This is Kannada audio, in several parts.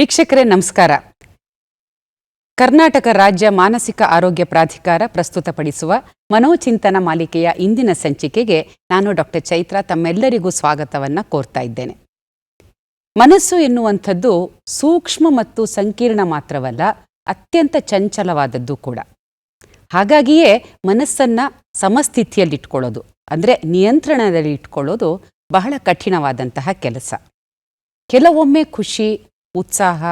ವೀಕ್ಷಕರೇ, ನಮಸ್ಕಾರ. ಕರ್ನಾಟಕ ರಾಜ್ಯ ಮಾನಸಿಕ ಆರೋಗ್ಯ ಪ್ರಾಧಿಕಾರ ಪ್ರಸ್ತುತಪಡಿಸುವ ಮನೋಚಿಂತನ ಮಾಲಿಕೆಯ ಇಂದಿನ ಸಂಚಿಕೆಗೆ ನಾನು ಡಾಕ್ಟರ್ ಚೈತ್ರ ತಮ್ಮೆಲ್ಲರಿಗೂ ಸ್ವಾಗತವನ್ನ ಕೋರ್ತಾ ಇದ್ದೇನೆ. ಮನಸ್ಸು ಎನ್ನುವಂಥದ್ದು ಸೂಕ್ಷ್ಮ ಮತ್ತು ಸಂಕೀರ್ಣ ಮಾತ್ರವಲ್ಲ, ಅತ್ಯಂತ ಚಂಚಲವಾದದ್ದು ಕೂಡ. ಹಾಗಾಗಿಯೇ ಮನಸ್ಸನ್ನ ಸಮಸ್ಥಿತಿಯಲ್ಲಿಟ್ಕೊಳ್ಳೋದು, ಅಂದರೆ ನಿಯಂತ್ರಣದಲ್ಲಿ ಇಟ್ಕೊಳ್ಳೋದು ಬಹಳ ಕಠಿಣವಾದಂತಹ ಕೆಲಸ. ಕೆಲವೊಮ್ಮೆ ಖುಷಿ ಉತ್ಸಾಹ,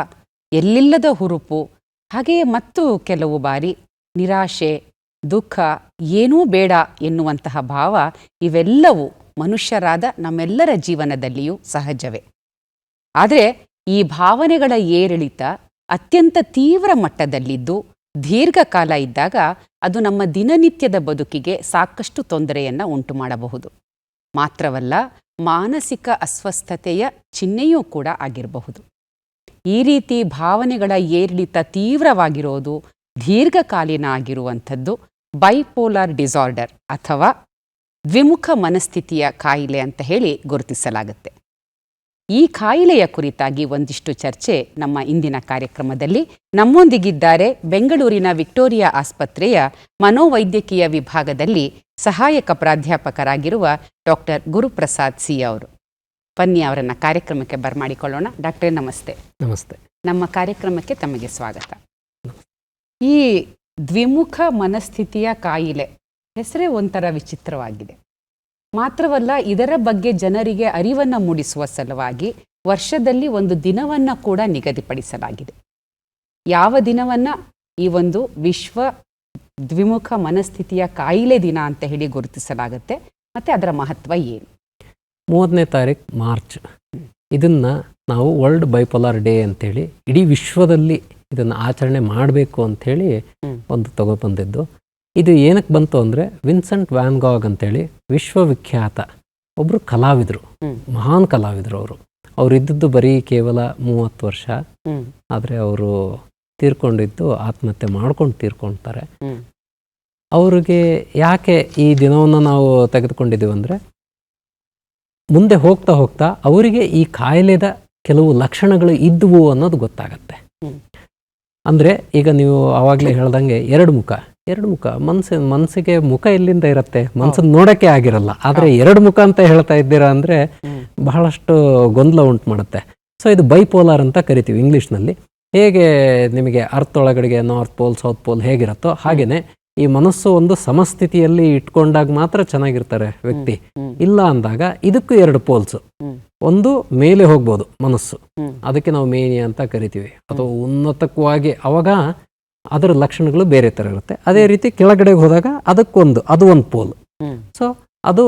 ಎಲ್ಲಿಲ್ಲದ ಹುರುಪು ಹಾಗೆಯೇ ಮತ್ತು ಕೆಲವು ಬಾರಿ ನಿರಾಶೆ, ದುಃಖ, ಏನೂ ಬೇಡ ಎನ್ನುವಂತಹ ಭಾವ ಇವೆಲ್ಲವೂ ಮನುಷ್ಯರಾದ ನಮ್ಮೆಲ್ಲರ ಜೀವನದಲ್ಲಿಯೂ ಸಹಜವೇ. ಆದರೆ ಈ ಭಾವನೆಗಳ ಏರಿಳಿತ ಅತ್ಯಂತ ತೀವ್ರ ಮಟ್ಟದಲ್ಲಿದ್ದು ದೀರ್ಘಕಾಲ ಇದ್ದಾಗ ಅದು ನಮ್ಮ ದಿನನಿತ್ಯದ ಬದುಕಿಗೆ ಸಾಕಷ್ಟು ತೊಂದರೆಯನ್ನು ಉಂಟು ಮಾಡಬಹುದು ಮಾತ್ರವಲ್ಲ ಮಾನಸಿಕ ಅಸ್ವಸ್ಥತೆಯ ಚಿಹ್ನೆಯೂ ಕೂಡ ಆಗಿರಬಹುದು. ಈ ರೀತಿ ಭಾವನೆಗಳ ಏರಿಳಿತ ತೀವ್ರವಾಗಿರೋದು ದೀರ್ಘಕಾಲೀನ ಆಗಿರುವಂಥದ್ದು ಬೈಪೋಲಾರ್ ಡಿಸಾರ್ಡರ್ ಅಥವಾ ದ್ವಿಮುಖ ಮನಸ್ಥಿತಿಯ ಕಾಯಿಲೆ ಅಂತ ಹೇಳಿ ಗುರುತಿಸಲಾಗುತ್ತೆ. ಈ ಕಾಯಿಲೆಯ ಕುರಿತಾಗಿ ಒಂದಿಷ್ಟು ಚರ್ಚೆ ನಮ್ಮ ಇಂದಿನ ಕಾರ್ಯಕ್ರಮದಲ್ಲಿ. ನಮ್ಮೊಂದಿಗಿದ್ದಾರೆ ಬೆಂಗಳೂರಿನ ವಿಕ್ಟೋರಿಯಾ ಆಸ್ಪತ್ರೆಯ ಮನೋವೈದ್ಯಕೀಯ ವಿಭಾಗದಲ್ಲಿ ಸಹಾಯಕ ಪ್ರಾಧ್ಯಾಪಕರಾಗಿರುವ ಡಾಕ್ಟರ್ ಗುರುಪ್ರಸಾದ್ ಸಿ ಅವರು. ಬನ್ನಿ ಅವರನ್ನು ಕಾರ್ಯಕ್ರಮಕ್ಕೆ ಬರಮಾಡಿಕೊಳ್ಳೋಣ. ಡಾಕ್ಟ್ರೇ ನಮಸ್ತೆ. ನಮಸ್ತೆ. ನಮ್ಮ ಕಾರ್ಯಕ್ರಮಕ್ಕೆ ತಮಗೆ ಸ್ವಾಗತ. ಈ ದ್ವಿಮುಖ ಮನಸ್ಥಿತಿಯ ಕಾಯಿಲೆ ಹೆಸರೇ ಒಂಥರ ವಿಚಿತ್ರವಾಗಿದೆ. ಮಾತ್ರವಲ್ಲ ಇದರ ಬಗ್ಗೆ ಜನರಿಗೆ ಅರಿವನ್ನ ಮೂಡಿಸುವ ಸಲುವಾಗಿ ವರ್ಷದಲ್ಲಿ ಒಂದು ದಿನವನ್ನ ಕೂಡ ನಿಗದಿಪಡಿಸಲಾಗಿದೆ. ಯಾವ ದಿನವನ್ನ? ಈ ಒಂದು ವಿಶ್ವ ದ್ವಿಮುಖ ಮನಸ್ಥಿತಿಯ ಕಾಯಿಲೆ ದಿನ ಅಂತ ಹೇಳಿ ಗುರುತಿಸಲಾಗುತ್ತೆ. ಮತ್ತೆ ಅದರ ಮಹತ್ವ ಏನು? ಮೂವತ್ತನೇ ತಾರೀಕು ಮಾರ್ಚ್. ಇದನ್ನ ನಾವು ವರ್ಲ್ಡ್ ಬೈಪೋಲಾರ್ ಡೇ ಅಂತೇಳಿ ಇಡೀ ವಿಶ್ವದಲ್ಲಿ ಇದನ್ನು ಆಚರಣೆ ಮಾಡಬೇಕು ಅಂಥೇಳಿ ಹೇಳಿ ಒಂದು ತಗೊಬಂದಿದ್ದು. ಇದು ಏನಕ್ಕೆ ಬಂತು ಅಂದರೆ ವಿನ್ಸೆಂಟ್ ವ್ಯಾನ್ಗಾಗ್ ಅಂತೇಳಿ ವಿಶ್ವವಿಖ್ಯಾತ ಒಬ್ಬರು ಕಲಾವಿದರು ಮಹಾನ್ ಕಲಾವಿದರು ಅವರು. ಅವ್ರು ಇದ್ದದ್ದು ಬರೀ ಕೇವಲ ಮೂವತ್ತು ವರ್ಷ. ಆದರೆ ಅವರು ತೀರ್ಕೊಂಡಿದ್ದು ಆತ್ಮಹತ್ಯೆ ಮಾಡ್ಕೊಂಡು ತೀರ್ಕೊಳ್ತಾರೆ ಅವ್ರಿಗೆ ಯಾಕೆ ಈ ದಿನವನ್ನು ನಾವು ತೆಗೆದುಕೊಂಡಿದ್ದೀವಿ ಅಂದರೆ ಮುಂದೆ ಹೋಗ್ತಾ ಹೋಗ್ತಾ ಅವರಿಗೆ ಈ ಕಾಯಿಲೆದ ಕೆಲವು ಲಕ್ಷಣಗಳು ಇದ್ವು ಅನ್ನೋದು ಗೊತ್ತಾಗತ್ತೆ. ಅಂದರೆ ಈಗ ನೀವು ಆವಾಗಲೇ ಹೇಳ್ದಂಗೆ ಎರಡು ಮುಖ. ಎರಡು ಮುಖ. ಮನಸ್ಸು ಮನಸ್ಸಿಗೆ ಮುಖ ಎಲ್ಲಿಂದ ಇರುತ್ತೆ? ಮನ್ಸನ್ನ ನೋಡೋಕ್ಕೆ ಆಗಿರಲ್ಲ. ಆದರೆ ಎರಡು ಮುಖ ಅಂತ ಹೇಳ್ತಾ ಇದ್ದೀರಾ ಅಂದರೆ ಬಹಳಷ್ಟು ಗೊಂದಲ ಉಂಟು ಮಾಡುತ್ತೆ. ಸೊ ಇದು ಬೈಪೋಲಾರ್ ಅಂತ ಕರಿತೀವಿ ಇಂಗ್ಲೀಷ್ನಲ್ಲಿ ಹೇಗೆ ನಿಮಗೆ ಅರ್ತ್ ಒಳಗಡೆಗೆ ನಾರ್ತ್ ಪೋಲ್ ಸೌತ್ ಪೋಲ್ ಹೇಗಿರುತ್ತೋ ಹಾಗೇನೆ ಈ ಮನಸ್ಸು ಒಂದು ಸಮಸ್ಥಿತಿಯಲ್ಲಿ ಇಟ್ಕೊಂಡಾಗ ಮಾತ್ರ ಚೆನ್ನಾಗಿರ್ತಾರೆ ವ್ಯಕ್ತಿ. ಇಲ್ಲ ಅಂದಾಗ ಇದಕ್ಕೂ ಎರಡು ಪೋಲ್ಸ್. ಒಂದು ಮೇಲೆ ಹೋಗ್ಬೋದು ಮನಸ್ಸು. ಅದಕ್ಕೆ ನಾವು ಮೇನಿ ಅಂತ ಕರಿತೀವಿ. ಅಥವಾ ಉನ್ನತವಾಗಿ ಅವಾಗ ಅದರ ಲಕ್ಷಣಗಳು ಬೇರೆ ತರ ಇರುತ್ತೆ. ಅದೇ ರೀತಿ ಕೆಳಗಡೆಗೆ ಹೋದಾಗ ಅದಕ್ಕೊಂದು ಅದು ಒಂದು ಪೋಲ್. ಸೊ ಅದು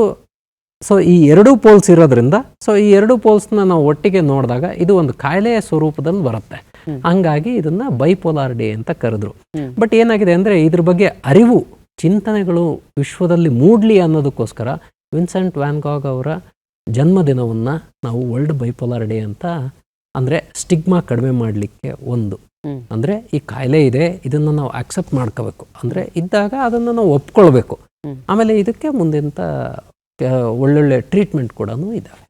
ಸೊ ಈ ಎರಡೂ ಪೋಲ್ಸ್ ಇರೋದ್ರಿಂದ ಸೊ ಈ ಎರಡು ಪೋಲ್ಸ್ನ ನಾವು ಒಟ್ಟಿಗೆ ನೋಡಿದಾಗ ಇದು ಒಂದು ಕಾಯಿಲೆಯ ಸ್ವರೂಪದಲ್ಲಿ ಬರುತ್ತೆ. ಹಂಗಾಗಿ ಇದನ್ನ ಬೈಪೋಲಾರ್ ಡೇ ಅಂತ ಕರೆದ್ರು. ಬಟ್ ಏನಾಗಿದೆ ಅಂದ್ರೆ ಇದ್ರ ಬಗ್ಗೆ ಅರಿವು ಚಿಂತನೆಗಳು ವಿಶ್ವದಲ್ಲಿ ಮೂಡ್ಲಿ ಅನ್ನೋದಕ್ಕೋಸ್ಕರ ವಿನ್ಸೆಂಟ್ ವ್ಯಾನ್ಗಾಗ್ ಅವರ ಜನ್ಮದಿನವನ್ನ ನಾವು ವರ್ಲ್ಡ್ ಬೈಪೋಲಾರ್ ಡೇ ಅಂತ ಅಂದರೆ ಸ್ಟಿಗ್ಮಾ ಕಡಿಮೆ ಮಾಡಲಿಕ್ಕೆ ಒಂದು. ಅಂದ್ರೆ ಈ ಕಾಯಿಲೆ ಇದೆ ಇದನ್ನ ನಾವು ಅಕ್ಸೆಪ್ಟ್ ಮಾಡ್ಕೋಬೇಕು. ಅಂದರೆ ಇದ್ದಾಗ ಅದನ್ನು ನಾವು ಒಪ್ಕೊಳ್ಬೇಕು. ಆಮೇಲೆ ಇದಕ್ಕೆ ಮುಂದಿಂತ ಆ, ಒಳ್ಳೊಳ್ಳೆ ಟ್ರೀಟ್ಮೆಂಟ್ ಕೂಡ ಇದ್ದಾವೆ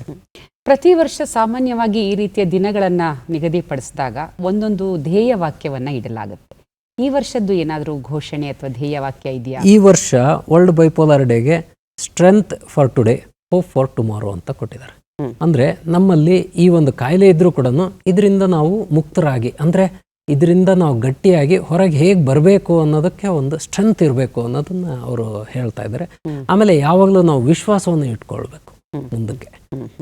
ಪ್ರತಿ ವರ್ಷ ಸಾಮಾನ್ಯವಾಗಿ ಈ ರೀತಿಯ ದಿನಗಳನ್ನು ನಿಗದಿಪಡಿಸಿದಾಗ ಒಂದೊಂದು ಧ್ಯೇಯ ವಾಕ್ಯವನ್ನ ಇಡಲಾಗುತ್ತೆ. ಈ ವರ್ಷದ್ದು ಏನಾದರೂ ಘೋಷಣೆ ಅಥವಾ ಧ್ಯೇಯ ವಾಕ್ಯ ಇದೆಯಾ? ಈ ವರ್ಷ ವರ್ಲ್ಡ್ ಬೈಪೋಲಾರ್ ಡೇಗೆ strength for today hope for tomorrow ಅಂತ ಕೊಟ್ಟಿದ್ದಾರೆ. ಅಂದರೆ ನಮ್ಮಲ್ಲಿ ಈ ಒಂದು ಕಾಯಿಲೆ ಇದ್ರೂ ಕೂಡ ಇದರಿಂದ ನಾವು ಮುಕ್ತರಾಗಿ ಅಂದರೆ ಇದರಿಂದ ನಾವು ಗಟ್ಟಿಯಾಗಿ ಹೊರಗೆ ಹೇಗೆ ಬರಬೇಕು ಅನ್ನೋದಕ್ಕೆ ಒಂದು ಸ್ಟ್ರೆಂತ್ ಇರಬೇಕು ಅನ್ನೋದನ್ನ ಅವರು ಹೇಳ್ತಾ ಇದ್ದಾರೆ ಆಮೇಲೆ ಯಾವಾಗಲೂ ನಾವು ವಿಶ್ವಾಸವನ್ನು ಇಟ್ಕೊಳ್ಬೇಕು ಮುಂದಕ್ಕೆ.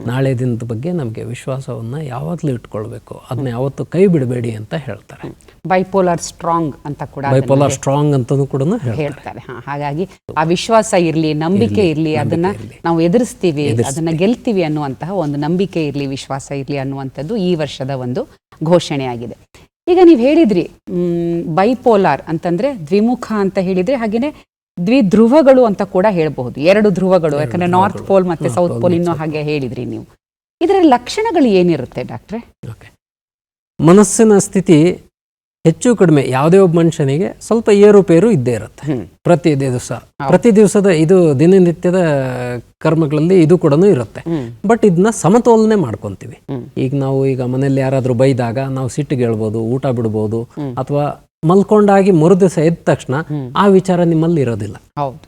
ನಾಳೆ ದಿನದ ಬಗ್ಗೆ ನಮಗೆ ವಿಶ್ವಾಸವನ್ನ ಯಾವಾಗಲೂ ಇಟ್ಕೊಳ್ಬೇಕು. ಅದನ್ನ ಯಾವತ್ತು ಕೈ ಬಿಡಬೇಡಿ ಅಂತ ಹೇಳ್ತಾರೆ. ಬೈಪೋಲಾರ್ ಸ್ಟ್ರಾಂಗ್ ಅಂತ ಕೂಡ ಬೈಪೋಲರ್ ಸ್ಟ್ರಾಂಗ್ ಅಂತಾನು ಕೂಡ ಹೇಳ್ತಾರೆ. ಹಾಗಾಗಿ ಆ ವಿಶ್ವಾಸ ಇರಲಿ ನಂಬಿಕೆ ಇರಲಿ ಅದನ್ನ. ನಾವು ಎದುರಿಸ್ತೀವಿ ಅದನ್ನ ಗೆಲ್ತೀವಿ ಅನ್ನುವಂತಹ ಒಂದು ನಂಬಿಕೆ ಇರಲಿ ವಿಶ್ವಾಸ ಇರಲಿ ಅನ್ನುವಂಥದ್ದು ಈ ವರ್ಷದ ಒಂದು ಘೋಷಣೆಯಾಗಿದೆ. ಈಗ ನೀವು ಹೇಳಿದ್ರಿ ಬೈಪೋಲಾರ್ ಅಂತಂದ್ರೆ ದ್ವಿಮುಖ ಅಂತ ಹೇಳಿದ್ರೆ ಹಾಗೇನೆ ದ್ವಿಧ್ರುವಗಳು ಅಂತ ಕೂಡ ಹೇಳಬಹುದು. ಎರಡು ಧ್ರುವಗಳು ಯಾಕಂದ್ರೆ ನಾರ್ತ್ ಪೋಲ್ ಮತ್ತೆ ಸೌತ್ ಪೋಲ್ ಇನ್ನೂ ಹಾಗೆ ಹೇಳಿದ್ರಿ ನೀವು. ಇದರ ಲಕ್ಷಣಗಳು ಏನಿರುತ್ತೆ ಡಾಕ್ಟ್ರೆ? ಮನಸ್ಸಿನ ಸ್ಥಿತಿ ಹೆಚ್ಚು ಕಡಿಮೆ ಯಾವುದೇ ಒಬ್ಬ ಮನುಷ್ಯನಿಗೆ ಸ್ವಲ್ಪ ಏರುಪೇರು ಇದ್ದೇ ಇರುತ್ತೆ. ಪ್ರತಿ ದಿವಸ. ಪ್ರತಿ ದಿವಸದ ಇದು ದಿನನಿತ್ಯದ ಕರ್ಮಗಳಲ್ಲಿ ಇದು ಕೂಡ ಇರುತ್ತೆ. ಬಟ್ ಇದನ್ನ ಸಮತೋಲನೆ ಮಾಡ್ಕೊಂತೀವಿ. ಈಗ ನಾವು ಈಗ ಮನೆಯಲ್ಲಿ ಯಾರಾದರೂ ಬೈದಾಗ ನಾವು ಸಿಟ್ಟಿಗೆ ಹೇಳ್ಬೋದು ಊಟ ಬಿಡ್ಬೋದು ಅಥವಾ ಮಲ್ಕೊಂಡಾಗಿ ಮರು ದಿವಸ ಎದ್ದ ತಕ್ಷಣ ಆ ವಿಚಾರ ನಿಮ್ಮಲ್ಲಿ ಇರೋದಿಲ್ಲ. ಹೌದು.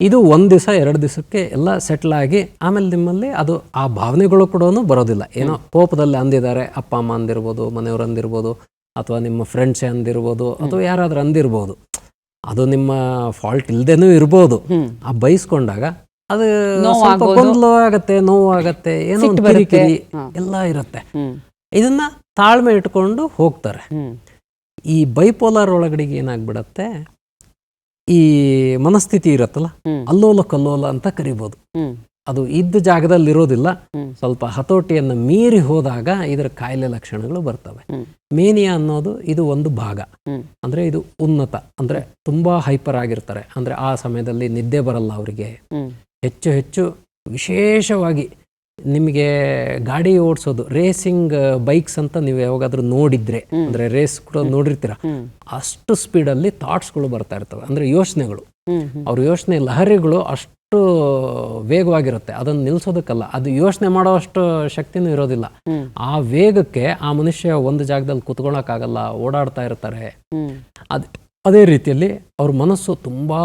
ಇದು ಒಂದು ದಿವಸ ಎರಡು ದಿವಸಕ್ಕೆ ಎಲ್ಲ ಸೆಟ್ಲ್ ಆಗಿ ಆಮೇಲೆ ನಿಮ್ಮಲ್ಲಿ ಅದು ಆ ಭಾವನೆಗಳು ಕೂಡ ಬರೋದಿಲ್ಲ. ಏನೋ ಕೋಪದಲ್ಲಿ ಅಂದಿದ್ದಾರೆ ಅಪ್ಪ ಅಮ್ಮ ಅಂದಿರ್ಬೋದು ಮನೆಯವರು ಅಂದಿರ್ಬೋದು ಅಥವಾ ನಿಮ್ಮ ಫ್ರೆಂಡ್ಸೇ ಅಂದಿರ್ಬೋದು ಅಥವಾ ಯಾರಾದರೂ ಅಂದಿರ್ಬೋದು. ಅದು ನಿಮ್ಮ ಫಾಲ್ಟ್ ಇಲ್ದೇನೂ ಇರ್ಬೋದು. ಆ ಬೈಸ್ಕೊಂಡಾಗ ಅದು ಗೊಂದಲ ಆಗತ್ತೆ ನೋವು ಆಗತ್ತೆ ಏನೋ ಕಿರಿಕಿರಿ ಎಲ್ಲ ಇರುತ್ತೆ. ಇದನ್ನ ತಾಳ್ಮೆ ಇಟ್ಕೊಂಡು ಹೋಗ್ತಾರೆ. ಈ ಬೈಪೋಲಾರ್ ಒಳಗಡೆಗೆ ಏನಾಗ್ಬಿಡತ್ತೆ? ಈ ಮನಸ್ಥಿತಿ ಇರತ್ತಲ್ಲ ಅಲ್ಲೋಲ ಕಲ್ಲೋಲ ಅಂತ ಕರಿಬೋದು. ಅದು ಇದ್ದ ಜಾಗದಲ್ಲಿ ಇರೋದಿಲ್ಲ ಸ್ವಲ್ಪ ಹತೋಟಿಯನ್ನು ಮೀರಿ ಹೋದಾಗ ಇದರ ಕಾಯಿಲೆ ಲಕ್ಷಣಗಳು ಬರ್ತವೆ. ಮೇನಿಯಾ ಅನ್ನೋದು ಇದು ಒಂದು ಭಾಗ. ಅಂದ್ರೆ ಇದು ಉನ್ನತ ಅಂದ್ರೆ ತುಂಬಾ ಹೈಪರ್ ಆಗಿರ್ತಾರೆ. ಅಂದ್ರೆ ಆ ಸಮಯದಲ್ಲಿ ನಿದ್ದೆ ಬರಲ್ಲ ಅವರಿಗೆ. ಹೆಚ್ಚು ಹೆಚ್ಚು ವಿಶೇಷವಾಗಿ ನಿಮಗೆ ಗಾಡಿ ಓಡಿಸೋದು ರೇಸಿಂಗ್ ಬೈಕ್ಸ್ ಅಂತ ನೀವು ಯಾವಾಗಾದ್ರೂ ನೋಡಿದ್ರೆ ಅಂದ್ರೆ ರೇಸ್ ಕೂಡ ನೋಡಿರ್ತೀರ. ಅಷ್ಟು ಸ್ಪೀಡಲ್ಲಿ ಥಾಟ್ಸ್ಗಳು ಬರ್ತಾ ಇರ್ತವೆ. ಅಂದ್ರೆ ಯೋಚನೆಗಳು. ಅವ್ರ ಯೋಚನೆ ಲಹರಿಗಳು ಅಷ್ಟು ವೇಗವಾಗಿರುತ್ತೆ. ಅದನ್ನು ನಿಲ್ಸೋದಕ್ಕಲ್ಲ. ಅದು ಯೋಚನೆ ಮಾಡೋಷ್ಟು ಶಕ್ತಿನೂ ಇರೋದಿಲ್ಲ. ಆ ವೇಗಕ್ಕೆ ಆ ಮನುಷ್ಯ ಒಂದು ಜಾಗದಲ್ಲಿ ಕುತ್ಕೊಳಕ್ಕಾಗಲ್ಲ ಓಡಾಡ್ತಾ ಇರ್ತಾರೆ. ಅದ್ ಅದೇ ರೀತಿಯಲ್ಲಿ ಅವ್ರ ಮನಸ್ಸು ತುಂಬಾ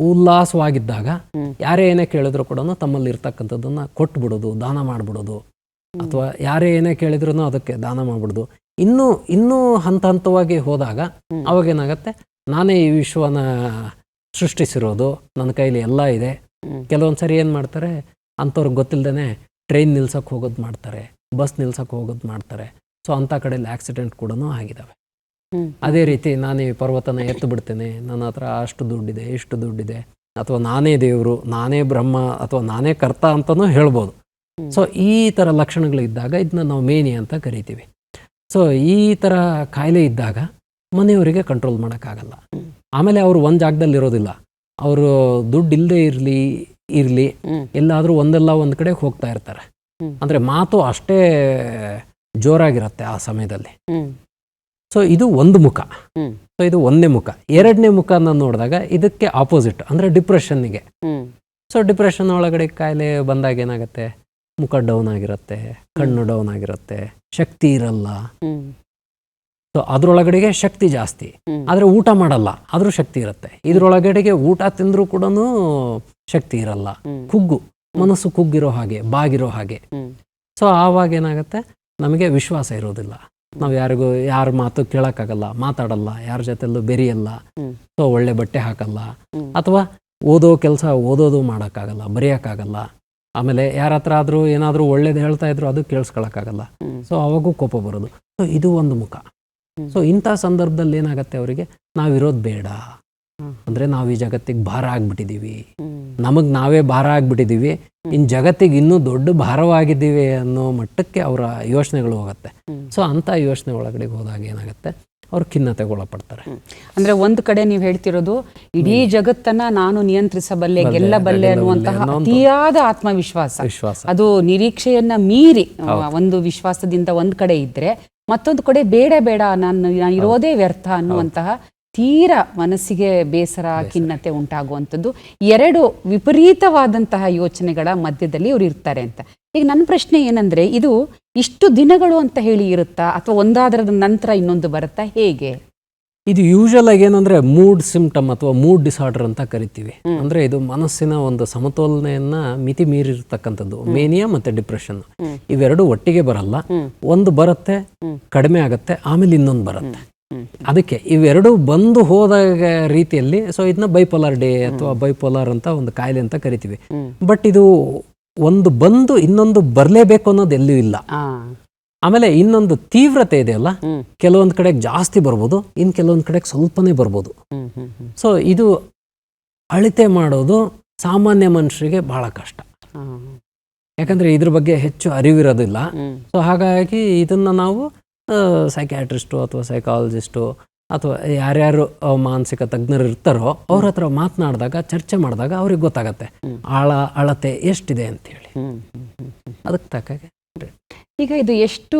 ಉಲ್ಲಾಸವಾಗಿದ್ದಾಗ. ಯಾರೇ ಏನೇ ಕೇಳಿದ್ರು ಕೂಡ ತಮ್ಮಲ್ಲಿ ಇರ್ತಕ್ಕಂಥದ್ದನ್ನ ಕೊಟ್ಬಿಡೋದು ದಾನ ಮಾಡ್ಬಿಡೋದು. ಅಥವಾ ಯಾರೇ ಏನೇ ಕೇಳಿದ್ರು ಅದಕ್ಕೆ ದಾನ ಮಾಡ್ಬಿಡೋದು. ಇನ್ನೂ ಇನ್ನೂ ಹಂತ ಹಂತವಾಗಿ ಹೋದಾಗ ಅವಾಗೇನಾಗತ್ತೆ? ಅವಾಗ ಏನಾಗತ್ತೆ ನಾನೇ ಈ ವಿಶ್ವನ ಸೃಷ್ಟಿಸಿರೋದು ನನ್ನ ಕೈಲಿ ಎಲ್ಲ ಇದೆ. ಕೆಲವೊಂದು ಸರಿ ಏನು ಮಾಡ್ತಾರೆ ಅಂಥವ್ರಿಗೆ ಗೊತ್ತಿಲ್ಲದೇ ಟ್ರೈನ್ ನಿಲ್ಸಕ್ಕೆ ಹೋಗೋದು ಮಾಡ್ತಾರೆ ಬಸ್ ನಿಲ್ಸಕ್ಕೆ ಹೋಗೋದು ಮಾಡ್ತಾರೆ. ಸೊ ಅಂಥ ಕಡೆಯಲ್ಲಿ ಆಕ್ಸಿಡೆಂಟ್ ಕೂಡ ಆಗಿದ್ದಾವೆ ಅದೇ ರೀತಿ ನಾನು ಈ ಪರ್ವತನ ಎತ್ತು ಬಿಡ್ತೇನೆ ನನ್ನ ಹತ್ರ ಅಷ್ಟು ದುಡ್ಡಿದೆ ಇಷ್ಟು ದುಡ್ಡಿದೆ ಅಥವಾ ನಾನೇ ದೇವರು ನಾನೇ ಬ್ರಹ್ಮ ಅಥವಾ ನಾನೇ ಕರ್ತ ಅಂತಲೂ ಹೇಳ್ಬೋದು. ಸೊ ಈ ಥರ ಲಕ್ಷಣಗಳಿದ್ದಾಗ ಇದನ್ನ ನಾವು ಮೇನಿ ಅಂತ ಕರಿತೀವಿ. ಸೊ ಈ ಥರ ಕಾಯಿಲೆ ಇದ್ದಾಗ ಮನೆಯವರಿಗೆ ಕಂಟ್ರೋಲ್ ಮಾಡೋಕ್ಕಾಗಲ್ಲ. ಆಮೇಲೆ ಅವರು ಒಂದು ಜಾಗದಲ್ಲಿ ಇರೋದಿಲ್ಲ ಅವರು ದುಡ್ಡು ಇಲ್ಲದೆ ಇರಲಿ ಇರಲಿ. ಎಲ್ಲಾದರೂ ಒಂದಲ್ಲ ಒಂದು ಕಡೆ ಹೋಗ್ತಾ ಇರ್ತಾರೆ. ಅಂದರೆ ಮಾತು ಅಷ್ಟೇ ಜೋರಾಗಿರುತ್ತೆ ಆ ಸಮಯದಲ್ಲಿ. ಸೊ ಇದು ಒಂದು ಮುಖ. ಸೊ ಇದು ಒಂದನೇ ಮುಖ ಎರಡನೇ ಮುಖನ ನೋಡಿದಾಗ ಇದಕ್ಕೆ ಆಪೋಸಿಟ್ ಅಂದರೆ ಡಿಪ್ರೆಷನ್ಗೆ. ಸೊ ಡಿಪ್ರೆಷನ್ ಒಳಗಡೆ ಕಾಯಿಲೆ ಬಂದಾಗ ಏನಾಗುತ್ತೆ ಮುಖ ಡೌನ್ ಆಗಿರುತ್ತೆ ಕಣ್ಣು ಡೌನ್ ಆಗಿರುತ್ತೆ ಶಕ್ತಿ ಇರಲ್ಲ. ಸೊ ಅದ್ರೊಳಗಡೆಗೆ ಶಕ್ತಿ ಜಾಸ್ತಿ. ಆದ್ರೆ ಊಟ ಮಾಡಲ್ಲ ಆದರೂ ಶಕ್ತಿ ಇರುತ್ತೆ. ಇದ್ರೊಳಗಡೆಗೆ ಊಟ ತಿಂದರೂ ಕೂಡ ಶಕ್ತಿ ಇರಲ್ಲ. ಕುಗ್ಗು ಮನಸ್ಸು ಕುಗ್ಗಿರೋ ಹಾಗೆ ಬಾಗಿರೋ ಹಾಗೆ. ಸೊ ಆವಾಗ ಏನಾಗುತ್ತೆ? ನಮಗೆ ವಿಶ್ವಾಸ ಇರೋದಿಲ್ಲ. ನಾವು ಯಾರಿಗೂ ಯಾರ ಮಾತು ಕೇಳಕ್ಕಾಗಲ್ಲ ಮಾತಾಡಲ್ಲ ಯಾರ ಜೊತೆಲ್ಲೂ ಬೆರಿಯಲ್ಲ. ಸೊ ಒಳ್ಳೆ ಬಟ್ಟೆ ಹಾಕಲ್ಲ. ಅಥವಾ ಓದೋ ಕೆಲಸ ಓದೋದು ಮಾಡೋಕ್ಕಾಗಲ್ಲ ಬರೆಯೋಕ್ಕಾಗಲ್ಲ. ಆಮೇಲೆ ಯಾರ ಹತ್ರ ಆದರೂ ಏನಾದರೂ ಒಳ್ಳೇದು ಹೇಳ್ತಾ ಇದ್ರು ಅದು ಕೇಳಿಸ್ಕೊಳಕ್ಕಾಗಲ್ಲ. ಸೊ ಅವಾಗೂ ಕೋಪ ಬರೋದು. ಸೊ ಇದು ಒಂದು ಮುಖ. ಸೊ ಇಂಥ ಸಂದರ್ಭದಲ್ಲಿ ಏನಾಗುತ್ತೆ ಅವರಿಗೆ? ನಾವಿರೋದು ಬೇಡ. ಅಂದ್ರೆ ನಾವು ಈ ಜಗತ್ತಿಗೆ ಭಾರ ಆಗ್ಬಿಟ್ಟಿದ್ದೀವಿ ನಮಗ್ ನಾವೇ ಭಾರ ಆಗ್ಬಿಟ್ಟಿದ್ದೀವಿ ಇನ್ನು ಜಗತ್ತಿಗೆ ಇನ್ನೂ ದೊಡ್ಡ ಭಾರವಾಗಿದ್ದೀವಿ ಅನ್ನೋ ಮಟ್ಟಕ್ಕೆ ಅವರ ಯೋಚನೆಗಳು ಹೋಗುತ್ತೆ. ಸೊ ಅಂಥ ಯೋಚನೆ ಒಳಗಡೆ ಹೋದಾಗ ಏನಾಗುತ್ತೆ? ಅವ್ರು ಖಿನ್ನತೆಗೆ ಒಳಪಡ್ತಾರೆ ಅಂದ್ರೆ ಒಂದು ಕಡೆ ನೀವು ಹೇಳ್ತಿರೋದು ಇಡೀ ಜಗತ್ತನ್ನ ನಾನು ನಿಯಂತ್ರಿಸಬಲ್ಲೆ ಗೆಲ್ಲಬಲ್ಲೆ ಗೆಲ್ಲಬಲ್ಲೆ ಅನ್ನುವಂತಹ ಅತಿಯಾದ ಆತ್ಮವಿಶ್ವಾಸ. ವಿಶ್ವಾಸ. ಅದು ನಿರೀಕ್ಷೆಯನ್ನ ಮೀರಿ ಒಂದು ವಿಶ್ವಾಸದಿಂದ ಒಂದ್ ಕಡೆ ಇದ್ರೆ ಮತ್ತೊಂದು ಕಡೆ ಬೇಡ ಬೇಡ ನಾನು ನಾನು ಇರೋದೇ ವ್ಯರ್ಥ ಅನ್ನುವಂತಹ ತೀರ ಮನಸ್ಸಿಗೆ ಬೇಸರ. ಖಿನ್ನತೆ ಉಂಟಾಗುವಂಥದ್ದು. ಎರಡು ವಿಪರೀತವಾದಂತಹ ಯೋಚನೆಗಳ ಮಧ್ಯದಲ್ಲಿ ಇವ್ರು ಇರ್ತಾರೆ ಅಂತ. ಈಗ ನನ್ನ ಪ್ರಶ್ನೆ ಏನಂದ್ರೆ ಇದು ಇಷ್ಟು ದಿನಗಳು ಅಂತ ಹೇಳಿ ಇರುತ್ತಾ ಅಥವಾ ಒಂದಾದ್ರದ ನಂತರ ಇನ್ನೊಂದು ಬರುತ್ತಾ ಹೇಗೆ? ಇದು ಯೂಶಲ್ ಆಗಿ ಏನಂದ್ರೆ ಮೂಡ್ ಸಿಂಪ್ಟಮ್ ಅಥವಾ ಮೂಡ್ ಡಿಸಾರ್ಡರ್ ಅಂತ ಕರಿತೀವಿ. ಅಂದ್ರೆ ಇದು ಮನಸ್ಸಿನ ಒಂದು ಸಮತೋಲನೆಯನ್ನ ಮಿತಿ ಮೀರಿರ್ತಕ್ಕಂಥದ್ದು ಮೇನಿಯಾ ಮತ್ತೆ ಡಿಪ್ರೆಷನ್ ಇವೆರಡು ಒಟ್ಟಿಗೆ ಬರಲ್ಲ. ಒಂದು ಬರುತ್ತೆ ಕಡಿಮೆ ಆಗುತ್ತೆ ಆಮೇಲೆ ಇನ್ನೊಂದು ಬರುತ್ತೆ. ಅದಕ್ಕೆ ಇವೆರಡು ಬಂದು ಹೋದ ರೀತಿಯಲ್ಲಿ ಸೊ ಇದನ್ನ ಬೈಪೋಲಾರ್ ಡೇ ಅಥವಾ ಬೈಪೋಲಾರ್ ಅಂತ ಒಂದು ಕಾಯಿಲೆ ಅಂತ ಕರಿತೀವಿ. ಬಟ್ ಇದು ಒಂದು ಬಂದು ಇನ್ನೊಂದು ಬರಲೇಬೇಕು ಅನ್ನೋದು ಎಲ್ಲೂ ಇಲ್ಲ. ಆಮೇಲೆ ಇನ್ನೊಂದು ತೀವ್ರತೆ ಇದೆಯಲ್ಲ ಅಲ್ಲ? ಕೆಲವೊಂದು ಕಡೆ ಜಾಸ್ತಿ ಬರ್ಬೋದು ಇನ್ನು ಕೆಲವೊಂದು ಕಡೆ ಸ್ವಲ್ಪನೇ ಬರ್ಬೋದು. ಸೊ ಇದು ಅಳತೆ ಮಾಡೋದು ಸಾಮಾನ್ಯ ಮನುಷ್ಯರಿಗೆ ಬಹಳ ಕಷ್ಟ. ಯಾಕಂದ್ರೆ ಇದ್ರ ಬಗ್ಗೆ ಹೆಚ್ಚು ಅರಿವಿರೋದಿಲ್ಲ. ಸೊ ಹಾಗಾಗಿ ಇದನ್ನ ನಾವು ಸೈಕ್ಯಾಟ್ರಿಸ್ಟು ಅಥವಾ ಸೈಕಾಲಜಿಸ್ಟು ಅಥವಾ ಯಾರ್ಯಾರು ಮಾನಸಿಕ ತಜ್ಞರು ಇರ್ತಾರೋ ಅವ್ರ ಹತ್ರ ಮಾತನಾಡಿದಾಗ ಚರ್ಚೆ ಮಾಡಿದಾಗ ಅವ್ರಿಗೆ ಗೊತ್ತಾಗತ್ತೆ. ಆಳ ಅಳತೆ ಎಷ್ಟಿದೆ ಅಂತ ಹೇಳಿ. ಅದಕ್ಕೆ ತಕ್ಕಾಗೆ ಈಗ ಇದು ಎಷ್ಟು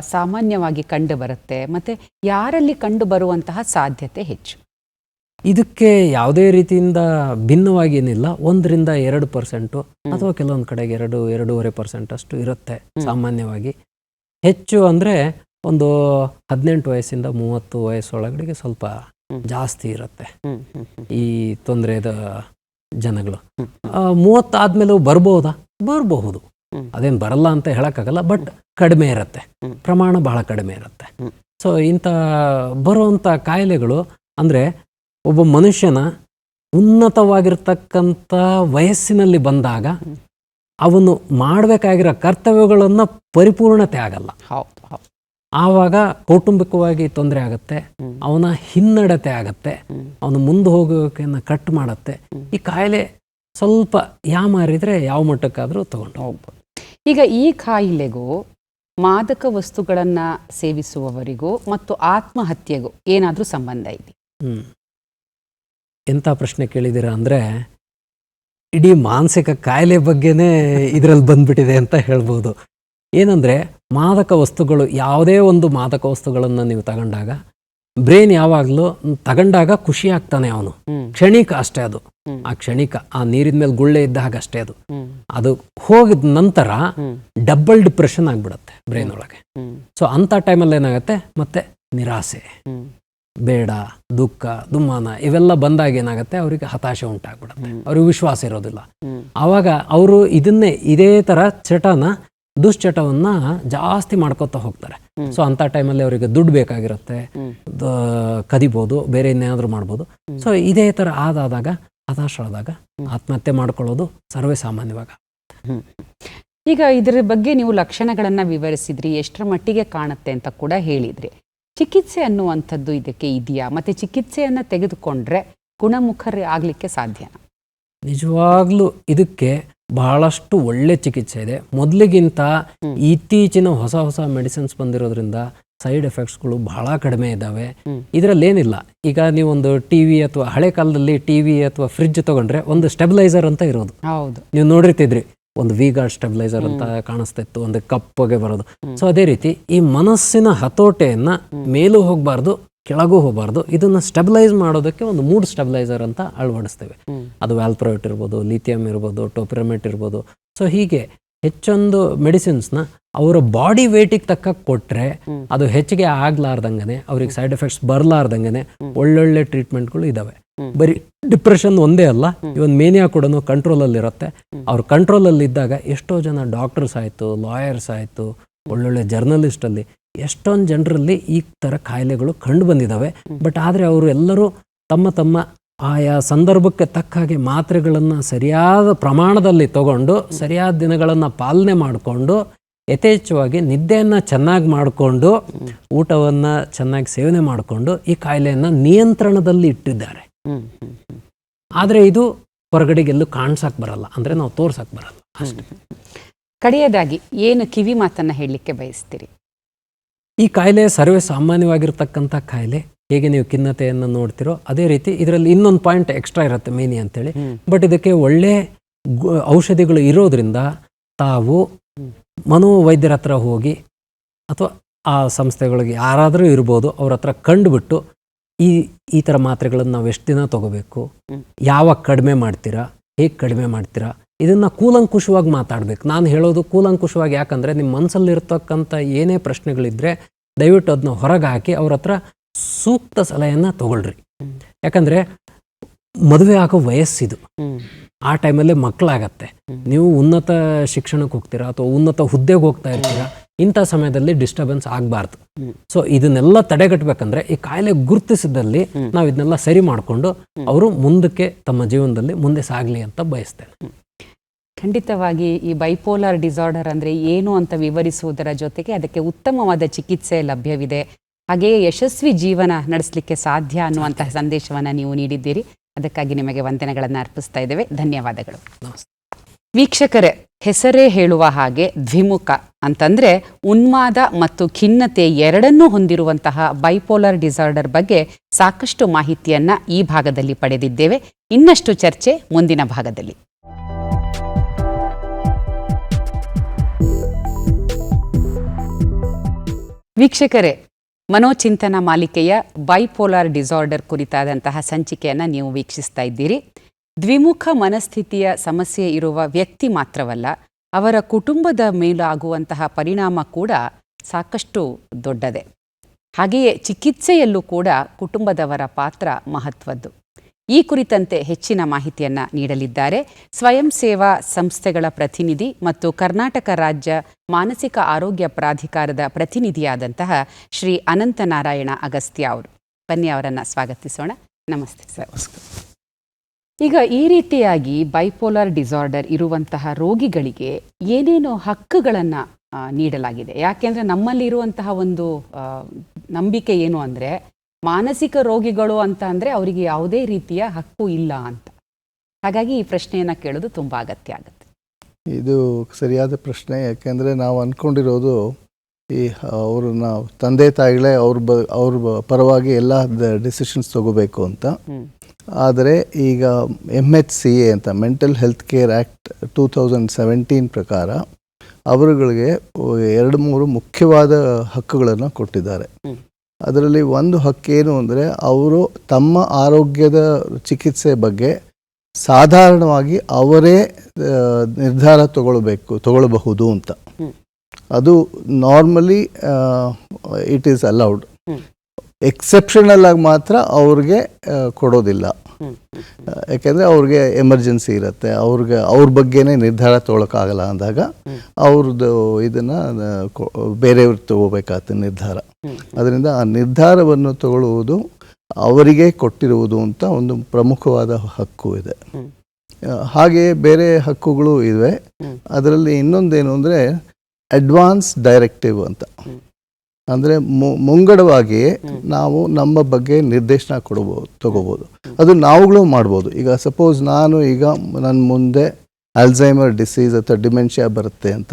ಸಾಮಾನ್ಯವಾಗಿ ಕಂಡು ಬರುತ್ತೆ ಮತ್ತೆ ಯಾರಲ್ಲಿ ಕಂಡು ಬರುವಂತಹ ಸಾಧ್ಯತೆ ಹೆಚ್ಚು? ಇದಕ್ಕೆ ಯಾವುದೇ ರೀತಿಯಿಂದ ಭಿನ್ನವಾಗಿ ಏನಿಲ್ಲ. ಒಂದರಿಂದ ಎರಡು ಪರ್ಸೆಂಟು ಅಥವಾ ಕೆಲವೊಂದು ಕಡೆಗೆ ಎರಡು ಎರಡೂವರೆ ಪರ್ಸೆಂಟ್ ಅಷ್ಟು ಇರುತ್ತೆ ಸಾಮಾನ್ಯವಾಗಿ. ಹೆಚ್ಚು ಅಂದರೆ ಒಂದು ಹದಿನೆಂಟು ವಯಸ್ಸಿಂದ ಮೂವತ್ತು ವಯಸ್ಸೊಳಗಡೆಗೆ ಸ್ವಲ್ಪ ಜಾಸ್ತಿ ಇರುತ್ತೆ. ಈ ತೊಂದರೆದ ಜನಗಳು. ಮೂವತ್ತಾದ್ಮೇಲೂ ಬರ್ಬೋದಾ? ಬರಬಹುದು. ಅದೇನು ಬರಲ್ಲ ಅಂತ ಹೇಳೋಕ್ಕಾಗಲ್ಲ ಬಟ್ ಕಡಿಮೆ ಇರುತ್ತೆ. ಪ್ರಮಾಣ ಬಹಳ ಕಡಿಮೆ ಇರುತ್ತೆ. ಸೊ ಇಂಥ ಬರುವಂಥ ಕಾಯಿಲೆಗಳು ಅಂದರೆ ಒಬ್ಬ ಮನುಷ್ಯನ ಉನ್ನತವಾಗಿರ್ತಕ್ಕಂಥ ವಯಸ್ಸಿನಲ್ಲಿ ಬಂದಾಗ ಅವನು ಮಾಡಬೇಕಾಗಿರೋ ಕರ್ತವ್ಯಗಳನ್ನು ಪರಿಪೂರ್ಣತೆ ಆಗಲ್ಲ. ಆವಾಗ ಕೌಟುಂಬಿಕವಾಗಿ ತೊಂದರೆ ಆಗುತ್ತೆ ಅವನ ಹಿನ್ನಡತೆ ಆಗತ್ತೆ. ಅವನು ಮುಂದೆ ಹೋಗೋಕೆಯನ್ನು ಕಟ್ ಮಾಡುತ್ತೆ. ಈ ಕಾಯಿಲೆ ಸ್ವಲ್ಪ ಯಾಮಾರಿದ್ರೆ ಯಾವ ಮಟ್ಟಕ್ಕಾದರೂ ತಗೊಂಡು ಹೋಗ್ಬೋದು. ಈಗ ಈ ಕಾಯಿಲೆಗೂ ಮಾದಕ ವಸ್ತುಗಳನ್ನು ಸೇವಿಸುವವರಿಗೂ ಮತ್ತು ಆತ್ಮಹತ್ಯೆಗೂ ಏನಾದರೂ ಸಂಬಂಧ ಇದೆ. ಎಂಥ ಪ್ರಶ್ನೆ ಕೇಳಿದ್ದೀರಾ ಅಂದರೆ, ಇಡೀ ಮಾನಸಿಕ ಕಾಯಿಲೆ ಬಗ್ಗೆನೇ ಇದರಲ್ಲಿ ಬಂದ್ಬಿಟ್ಟಿದೆ ಅಂತ ಹೇಳ್ಬೋದು ಏನಂದರೆ, ಮಾದಕ ವಸ್ತುಗಳು ಯಾವುದೇ ಒಂದು ಮಾದಕ ವಸ್ತುಗಳನ್ನು ನೀವು ತಗೊಂಡಾಗ ಬ್ರೈನ್ ಯಾವಾಗಲೂ ತಗೊಂಡಾಗ ಖುಷಿ ಆಗ್ತಾನೆ ಅವನು. ಕ್ಷಣಿಕ ಅಷ್ಟೇ ಅದು. ಆ ಕ್ಷಣಿಕ ಆ ನೀರಿನ ಮೇಲೆ ಗುಳ್ಳೆ ಇದ್ದ ಹಾಗೆ ಅಷ್ಟೇ ಅದು. ಅದು ಹೋಗಿದ ನಂತರ ಡಬಲ್ ಡಿಪ್ರೆಷನ್ ಆಗ್ಬಿಡುತ್ತೆ ಬ್ರೈನ್ ಒಳಗೆ. ಸೊ ಅಂತ ಟೈಮಲ್ಲಿ ಏನಾಗುತ್ತೆ? ಮತ್ತೆ ನಿರಾಸೆ. ಬೇಡ ದುಃಖ ದುಮ್ಮಾನ ಇವೆಲ್ಲ ಬಂದಾಗ ಏನಾಗುತ್ತೆ? ಅವರಿಗೆ ಹತಾಶೆ ಉಂಟಾಗ್ಬಿಡುತ್ತೆ. ಅವ್ರಿಗೆ ವಿಶ್ವಾಸ ಇರೋದಿಲ್ಲ. ಆವಾಗ ಅವರು ಇದನ್ನೇ ಇದೇ ತರ ಚಟನ ದುಶ್ಚಟವನ್ನ ಜಾಸ್ತಿ ಮಾಡ್ಕೋತಾ ಹೋಗ್ತಾರೆ. ಸೊ ಅಂತ ಟೈಮಲ್ಲಿ ಅವರಿಗೆ ದುಡ್ಡು ಬೇಕಾಗಿರುತ್ತೆ. ಕದಿಬೋದು ಬೇರೆ ಇನ್ನೇನಾದರೂ ಮಾಡ್ಬೋದು. ಸೊ ಇದೇ ಥರ ಆದಾದಾಗ ಹತಾಶರಾದಾಗ ಆತ್ಮಹತ್ಯೆ ಮಾಡ್ಕೊಳ್ಳೋದು ಸರ್ವೇ ಸಾಮಾನ್ಯವಾಗ. ಈಗ ಇದರ ಬಗ್ಗೆ ನೀವು ಲಕ್ಷಣಗಳನ್ನು ವಿವರಿಸಿದ್ರಿ ಎಷ್ಟರ ಮಟ್ಟಿಗೆ ಕಾಣುತ್ತೆ ಅಂತ ಕೂಡ ಹೇಳಿದ್ರಿ. ಚಿಕಿತ್ಸೆ ಅನ್ನುವಂಥದ್ದು ಇದಕ್ಕೆ ಇದೆಯಾ? ಮತ್ತೆ ಚಿಕಿತ್ಸೆಯನ್ನು ತೆಗೆದುಕೊಂಡ್ರೆ ಗುಣಮುಖರ ಆಗಲಿಕ್ಕೆ ಸಾಧ್ಯ ನಿಜವಾಗ್ಲೂ ಇದಕ್ಕೆ ಬಹಳಷ್ಟು ಒಳ್ಳೆ ಚಿಕಿತ್ಸೆ ಇದೆ. ಮೊದಲಿಗಿಂತ. ಇತ್ತೀಚಿನ ಹೊಸ ಹೊಸ ಮೆಡಿಸಿನ್ಸ್ ಬಂದಿರೋದ್ರಿಂದ ಸೈಡ್ ಎಫೆಕ್ಟ್ಸ್ಗಳು ಬಹಳ ಕಡಿಮೆ ಇದ್ದಾವೆ. ಇದರಲ್ಲಿ ಏನಿಲ್ಲ ಈಗ ನೀವು ಒಂದು ಟಿವಿ ಅಥವಾ ಹಳೆ ಕಾಲದಲ್ಲಿ ಟಿವಿ ಅಥವಾ ಫ್ರಿಡ್ಜ್ ತಗೊಂಡ್ರೆ ಒಂದು ಸ್ಟೆಬಿಲೈಸರ್ ಅಂತ ಇರೋದು. ಹೌದು. ನೀವು ನೋಡಿರ್ತಿದ್ರಿ ಒಂದು ವಿ ಗಾರ್ಡ್ ಸ್ಟೆಬಿಲೈಸರ್ ಅಂತ ಕಾಣಿಸ್ತಾ ಇತ್ತು ಒಂದು ಕಪ್ಪಗೆ ಬರೋದು. ಸೊ ಅದೇ ರೀತಿ ಈ ಮನಸ್ಸಿನ ಹತೋಟೆಯನ್ನ ಮೇಲೂ ಹೋಗಬಾರ್ದು ಕೆಳಗೂ ಹೋಗಬಾರ್ದು ಇದನ್ನ ಸ್ಟೆಬಿಲೈಸ್ ಮಾಡೋದಕ್ಕೆ ಒಂದು ಮೂಡ್ ಸ್ಟೆಬಿಲೈಸರ್ ಅಂತ ಅಳವಡಿಸ್ತೇವೆ. ಅದು ವ್ಯಾಲ್ಪ್ರೋಟ್ ಇರ್ಬೋದು ಲಿಥಿಯಂ ಇರ್ಬೋದು ಟೋಪಿರಮೆಟ್ ಇರ್ಬೋದು. ಸೊ ಹೀಗೆ ಹೆಚ್ಚೊಂದು ಮೆಡಿಸಿನ್ಸ್ನ ಅವರ ಬಾಡಿ ವೇಟಿಗೆ ತಕ್ಕ ಕೊಟ್ಟರೆ. ಅದು ಹೆಚ್ಚಿಗೆ ಆಗ್ಲಾರ್ದಂಗೆ ಅವ್ರಿಗೆ ಸೈಡ್ ಎಫೆಕ್ಟ್ಸ್ ಬರಲಾರ್ದಂಗೆ ಒಳ್ಳೊಳ್ಳೆ ಟ್ರೀಟ್ಮೆಂಟ್ಗಳು ಇದಾವೆ. ಬರೀ ಡಿಪ್ರೆಷನ್ ಒಂದೇ ಅಲ್ಲ ಇವನ್ ಮೇನಿಯಾ ಕೂಡ ಕಂಟ್ರೋಲಲ್ಲಿ ಇರುತ್ತೆ ಅವ್ರ ಕಂಟ್ರೋಲಲ್ಲಿ ಇದ್ದಾಗ ಎಷ್ಟೋ ಜನ ಡಾಕ್ಟರ್ಸ್ ಆಯಿತು ಲಾಯರ್ಸ್ ಆಯಿತು ಒಳ್ಳೊಳ್ಳೆ ಜರ್ನಲಿಸ್ಟ್ ಅಲ್ಲಿ ಎಷ್ಟೊಂದು ಜನರಲ್ಲಿ ಈ ಥರ ಕಾಯಿಲೆಗಳು ಕಂಡು ಬಂದಿದ್ದಾವೆ ಬಟ್ ಆದರೆ ಅವರು ಎಲ್ಲರೂ ತಮ್ಮ ತಮ್ಮ ಆಯಾ ಸಂದರ್ಭಕ್ಕೆ ತಕ್ಕ ಹಾಗೆ ಮಾತ್ರೆಗಳನ್ನು ಸರಿಯಾದ ಪ್ರಮಾಣದಲ್ಲಿ ತಗೊಂಡು ಸರಿಯಾದ ದಿನಗಳನ್ನು ಪಾಲನೆ ಮಾಡಿಕೊಂಡು ಯಥೇಚ್ಛವಾಗಿ ನಿದ್ದೆಯನ್ನು ಚೆನ್ನಾಗಿ ಮಾಡಿಕೊಂಡು ಊಟವನ್ನು ಚೆನ್ನಾಗಿ ಸೇವನೆ ಮಾಡಿಕೊಂಡು ಈ ಕಾಯಿಲೆಯನ್ನು ನಿಯಂತ್ರಣದಲ್ಲಿ ಇಟ್ಟಿದ್ದಾರೆ. ಆದರೆ ಇದು ಹೊರಗಡೆಗೆಲ್ಲೂ ಕಾಣಿಸಕ್ಕೆ ಬರಲ್ಲ. ಅಂದರೆ ನಾವು ತೋರ್ಸಕ್ಕೆ ಬರಲ್ಲ. ಅಷ್ಟೇ. ಕಡೆಯದಾಗಿ ಏನು ಕಿವಿ ಮಾತನ್ನ ಹೇಳಲಿಕ್ಕೆ ಬಯಸ್ತೀರಿ? ಈ ಕಾಯಿಲೆ ಸರ್ವೇ ಸಾಮಾನ್ಯವಾಗಿರ್ತಕ್ಕಂಥ ಕಾಯಿಲೆ ಹೇಗೆ ನೀವು ಖಿನ್ನತೆಯನ್ನು ನೋಡ್ತಿರೋ ಅದೇ ರೀತಿ ಇದರಲ್ಲಿ ಇನ್ನೊಂದು ಪಾಯಿಂಟ್ ಎಕ್ಸ್ಟ್ರಾ ಇರುತ್ತೆ ಮೇನಿ ಅಂತೇಳಿ. ಬಟ್ ಇದಕ್ಕೆ ಒಳ್ಳೆ ಔಷಧಿಗಳು ಇರೋದ್ರಿಂದ ತಾವು. ಮನೋವೈದ್ಯರ ಹತ್ರ ಹೋಗಿ ಅಥವಾ ಆ ಸಂಸ್ಥೆಗಳಿಗೆ ಯಾರಾದರೂ ಇರ್ಬೋದು ಅವ್ರ ಹತ್ರ ಕಂಡುಬಿಟ್ಟು ಈ ಈ ಥರ ಮಾತ್ರೆಗಳನ್ನು ನಾವು ಎಷ್ಟು ದಿನ ತಗೋಬೇಕು. ಯಾವಾಗ ಕಡಿಮೆ ಮಾಡ್ತೀರಾ ಹೇಗೆ ಕಡಿಮೆ ಮಾಡ್ತೀರಾ ಇದನ್ನು ಕೂಲಂಕುಷವಾಗಿ ಮಾತಾಡಬೇಕು ನಾನು ಹೇಳೋದು ಕೂಲಂಕುಷವಾಗಿ ಯಾಕಂದರೆ ನಿಮ್ಮ ಮನಸ್ಸಲ್ಲಿರ್ತಕ್ಕಂಥ ಏನೇ ಪ್ರಶ್ನೆಗಳಿದ್ದರೆ ದಯವಿಟ್ಟು ಅದನ್ನ ಹೊರಗೆ ಹಾಕಿ ಅವ್ರ ಹತ್ರ ಸೂಕ್ತ ಸಲಹೆಯನ್ನು ತಗೊಳ್ರಿ. ಯಾಕಂದರೆ ಮದುವೆ ಆಗೋ ವಯಸ್ಸಿದು. ಆ ಟೈಮಲ್ಲೇ ಮಕ್ಕಳಾಗತ್ತೆ. ನೀವು ಉನ್ನತ ಶಿಕ್ಷಣಕ್ಕೆ ಹೋಗ್ತೀರಾ ಅಥವಾ ಉನ್ನತ ಹುದ್ದೆಗೆ ಹೋಗ್ತಾ ಇರ್ತೀರಾ ಇಂಥ ಸಮಯದಲ್ಲಿ ಡಿಸ್ಟರ್ಬೆನ್ಸ್ ಆಗಬಾರ್ದು. ಸೊ ಇದನ್ನೆಲ್ಲ ತಡೆಗಟ್ಟಬೇಕಂದ್ರೆ ಈ ಕಾಯಿಲೆ ಗುರುತಿಸಿದಲ್ಲಿ. ನಾವು ಇದನ್ನೆಲ್ಲ ಸರಿ ಮಾಡಿಕೊಂಡು ಅವರು ಮುಂದಕ್ಕೆ ತಮ್ಮ ಜೀವನದಲ್ಲಿ ಮುಂದೆ ಸಾಗಲಿ ಅಂತ ಬಯಸ್ತೇನೆ. ಖಂಡಿತವಾಗಿ ಈ ಬೈಪೋಲಾರ್ ಡಿಸಾರ್ಡರ್ ಅಂದ್ರೆ ಏನು ಅಂತ ವಿವರಿಸುವುದರ ಜೊತೆಗೆ ಅದಕ್ಕೆ ಉತ್ತಮವಾದ ಚಿಕಿತ್ಸೆ ಲಭ್ಯವಿದೆ. ಹಾಗೆಯೇ ಯಶಸ್ವಿ ಜೀವನ ನಡೆಸಲಿಕ್ಕೆ ಸಾಧ್ಯ ಅನ್ನುವಂತಹ ಸಂದೇಶವನ್ನು ನೀವು ನೀಡಿದ್ದೀರಿ. ಅದಕ್ಕಾಗಿ ನಿಮಗೆ ವಂದನೆಗಳನ್ನು ಅರ್ಪಿಸ್ತಾ ಇದ್ದೇವೆ. ಧನ್ಯವಾದಗಳು. ವೀಕ್ಷಕರೇ, ಹೆಸರೇ ಹೇಳುವ ಹಾಗೆ ದ್ವಿಮುಖ ಅಂತಂದ್ರೆ ಉನ್ಮಾದ ಮತ್ತು ಖಿನ್ನತೆ ಎರಡನ್ನೂ ಹೊಂದಿರುವಂತಹ ಬೈಪೋಲರ್ ಡಿಸಾರ್ಡರ್ ಬಗ್ಗೆ ಸಾಕಷ್ಟು ಮಾಹಿತಿಯನ್ನ ಈ ಭಾಗದಲ್ಲಿ ಪಡೆದಿದ್ದೇವೆ. ಇನ್ನಷ್ಟು ಚರ್ಚೆ ಮುಂದಿನ ಭಾಗದಲ್ಲಿ. ವೀಕ್ಷಕರೇ ಮನೋಚಿಂತನ ಮಾಲಿಕೆಯ ಬೈಪೋಲಾರ್ ಡಿಸಾರ್ಡರ್ ಕುರಿತಾದಂತಹ ಸಂಚಿಕೆಯನ್ನು ನೀವು ವೀಕ್ಷಿಸ್ತಾ ಇದ್ದೀರಿ. ದ್ವಿಮುಖ ಮನಸ್ಥಿತಿಯ ಸಮಸ್ಯೆ ಇರುವ ವ್ಯಕ್ತಿ ಮಾತ್ರವಲ್ಲ, ಅವರ ಕುಟುಂಬದ ಮೇಲಾಗುವಂತಹ ಪರಿಣಾಮ ಕೂಡ ಸಾಕಷ್ಟು ದೊಡ್ಡದೆ. ಹಾಗೆಯೇ ಚಿಕಿತ್ಸೆಯಲ್ಲೂ ಕೂಡ ಕುಟುಂಬದವರ ಪಾತ್ರ ಮಹತ್ವದ್ದು. ಈ ಕುರಿತಂತೆ ಹೆಚ್ಚಿನ ಮಾಹಿತಿಯನ್ನ ನೀಡಲಿದ್ದಾರೆ. ಸ್ವಯಂ ಸೇವಾ ಸಂಸ್ಥೆಗಳ ಪ್ರತಿನಿಧಿ ಮತ್ತು ಕರ್ನಾಟಕ ರಾಜ್ಯ ಮಾನಸಿಕ ಆರೋಗ್ಯ ಪ್ರಾಧಿಕಾರದ ಪ್ರತಿನಿಧಿಯಾದಂತಹ ಶ್ರೀ ಅನಂತನಾರಾಯಣ ಅಗಸ್ತ್ಯ ಅವರು. ಬನ್ನಿ ಅವರನ್ನ ಸ್ವಾಗತಿಸೋಣ. ನಮಸ್ತೆ ಸರ್. ಈಗ ಈ ರೀತಿಯಾಗಿ ಬೈಪೋಲಾರ್ ಡಿಸಾರ್ಡರ್ ಇರುವಂತಹ ರೋಗಿಗಳಿಗೆ ಏನೇನು ಹಕ್ಕುಗಳನ್ನು ನೀಡಲಾಗಿದೆ. ಯಾಕೆಂದರೆ ನಮ್ಮಲ್ಲಿ ಇರುವಂತಹ ಒಂದು ನಂಬಿಕೆ ಏನು ಅಂದ್ರೆ ಮಾನಸಿಕ ರೋಗಿಗಳು ಅಂತ ಅಂದರೆ ಅವರಿಗೆ ಯಾವುದೇ ರೀತಿಯ ಹಕ್ಕು ಇಲ್ಲ ಅಂತ. ಹಾಗಾಗಿ ಈ ಪ್ರಶ್ನೆಯನ್ನು ಕೇಳೋದು ತುಂಬ ಅಗತ್ಯ ಆಗುತ್ತೆ. ಇದು ಸರಿಯಾದ ಪ್ರಶ್ನೆ ಯಾಕೆಂದರೆ ನಾವು ಅಂದ್ಕೊಂಡಿರೋದು ಈ ಅವ್ರನ್ನ ತಂದೆ ತಾಯಿಗಳೇ ಅವ್ರ ಬ ಅವ್ರ ಪರವಾಗಿ ಎಲ್ಲ ಡಿಸಿಷನ್ಸ್ ತಗೋಬೇಕು ಅಂತ. ಆದರೆ ಈಗ ಎಂ ಎಚ್ ಸಿ ಎ ಅಂತ mental health care act two thousand seventeen ಪ್ರಕಾರ ಅವರುಗಳಿಗೆ ಎರಡು ಮೂರು ಮುಖ್ಯವಾದ ಹಕ್ಕುಗಳನ್ನು ಕೊಟ್ಟಿದ್ದಾರೆ. ಅದರಲ್ಲಿ ಒಂದು ಹಕ್ಕೇನು ಅಂದರೆ ಅವರು ತಮ್ಮ ಆರೋಗ್ಯದ ಚಿಕಿತ್ಸೆ ಬಗ್ಗೆ ಸಾಧಾರಣವಾಗಿ ಅವರೇ ನಿರ್ಧಾರ ತಗೊಳ್ಬೇಕು ತಗೊಳ್ಬಹುದು ಅಂತ. ಅದು normally it is allowed. Exceptional ಆಗಿ ಮಾತ್ರ ಅವ್ರಿಗೆ ಕೊಡೋದಿಲ್ಲ. ಯಾಕೆಂದ್ರೆ ಅವ್ರಿಗೆ ಎಮರ್ಜೆನ್ಸಿ ಇರುತ್ತೆ ಅವ್ರಿಗೆ ಅವ್ರ ಬಗ್ಗೆನೇ ನಿರ್ಧಾರ ತೊಗೊಳಕ್ಕಾಗಲ್ಲ ಅಂದಾಗ. ಅವ್ರದ್ದು ಇದನ್ನು ಬೇರೆಯವ್ರು ತಗೋಬೇಕಾಗ್ತದೆ ನಿರ್ಧಾರ ಅದರಿಂದ ಆ ನಿರ್ಧಾರವನ್ನು ತಗೊಳ್ಳುವುದು ಅವರಿಗೆ ಕೊಟ್ಟಿರುವುದು ಅಂತ ಒಂದು ಪ್ರಮುಖವಾದ ಹಕ್ಕು ಇದೆ ಹಾಗೆ ಹಾಗೆಯೇ ಬೇರೆ ಹಕ್ಕುಗಳು ಇವೆ. ಅದರಲ್ಲಿ ಇನ್ನೊಂದೇನು ಅಂದರೆ ಅಡ್ವಾನ್ಸ್ ಡೈರೆಕ್ಟಿವ್ ಅಂತ. ಅಂದರೆ ಮುಂಗಡವಾಗಿ. ನಾವು ನಮ್ಮ ಬಗ್ಗೆ ನಿರ್ದೇಶನ ಕೊಡ್ಬೋದು ತಗೋಬೋದು. ಅದು ನಾವುಗಳು ಮಾಡ್ಬೋದು. ಈಗ ಸಪೋಸ್ ನಾನು ಈಗ ನನ್ನ ಮುಂದೆ ಅಲ್ಝೈಮರ್ ಡಿಸೀಸ್ ಅಥವಾ ಡಿಮೆನ್ಷಿಯಾ ಬರುತ್ತೆ ಅಂತ.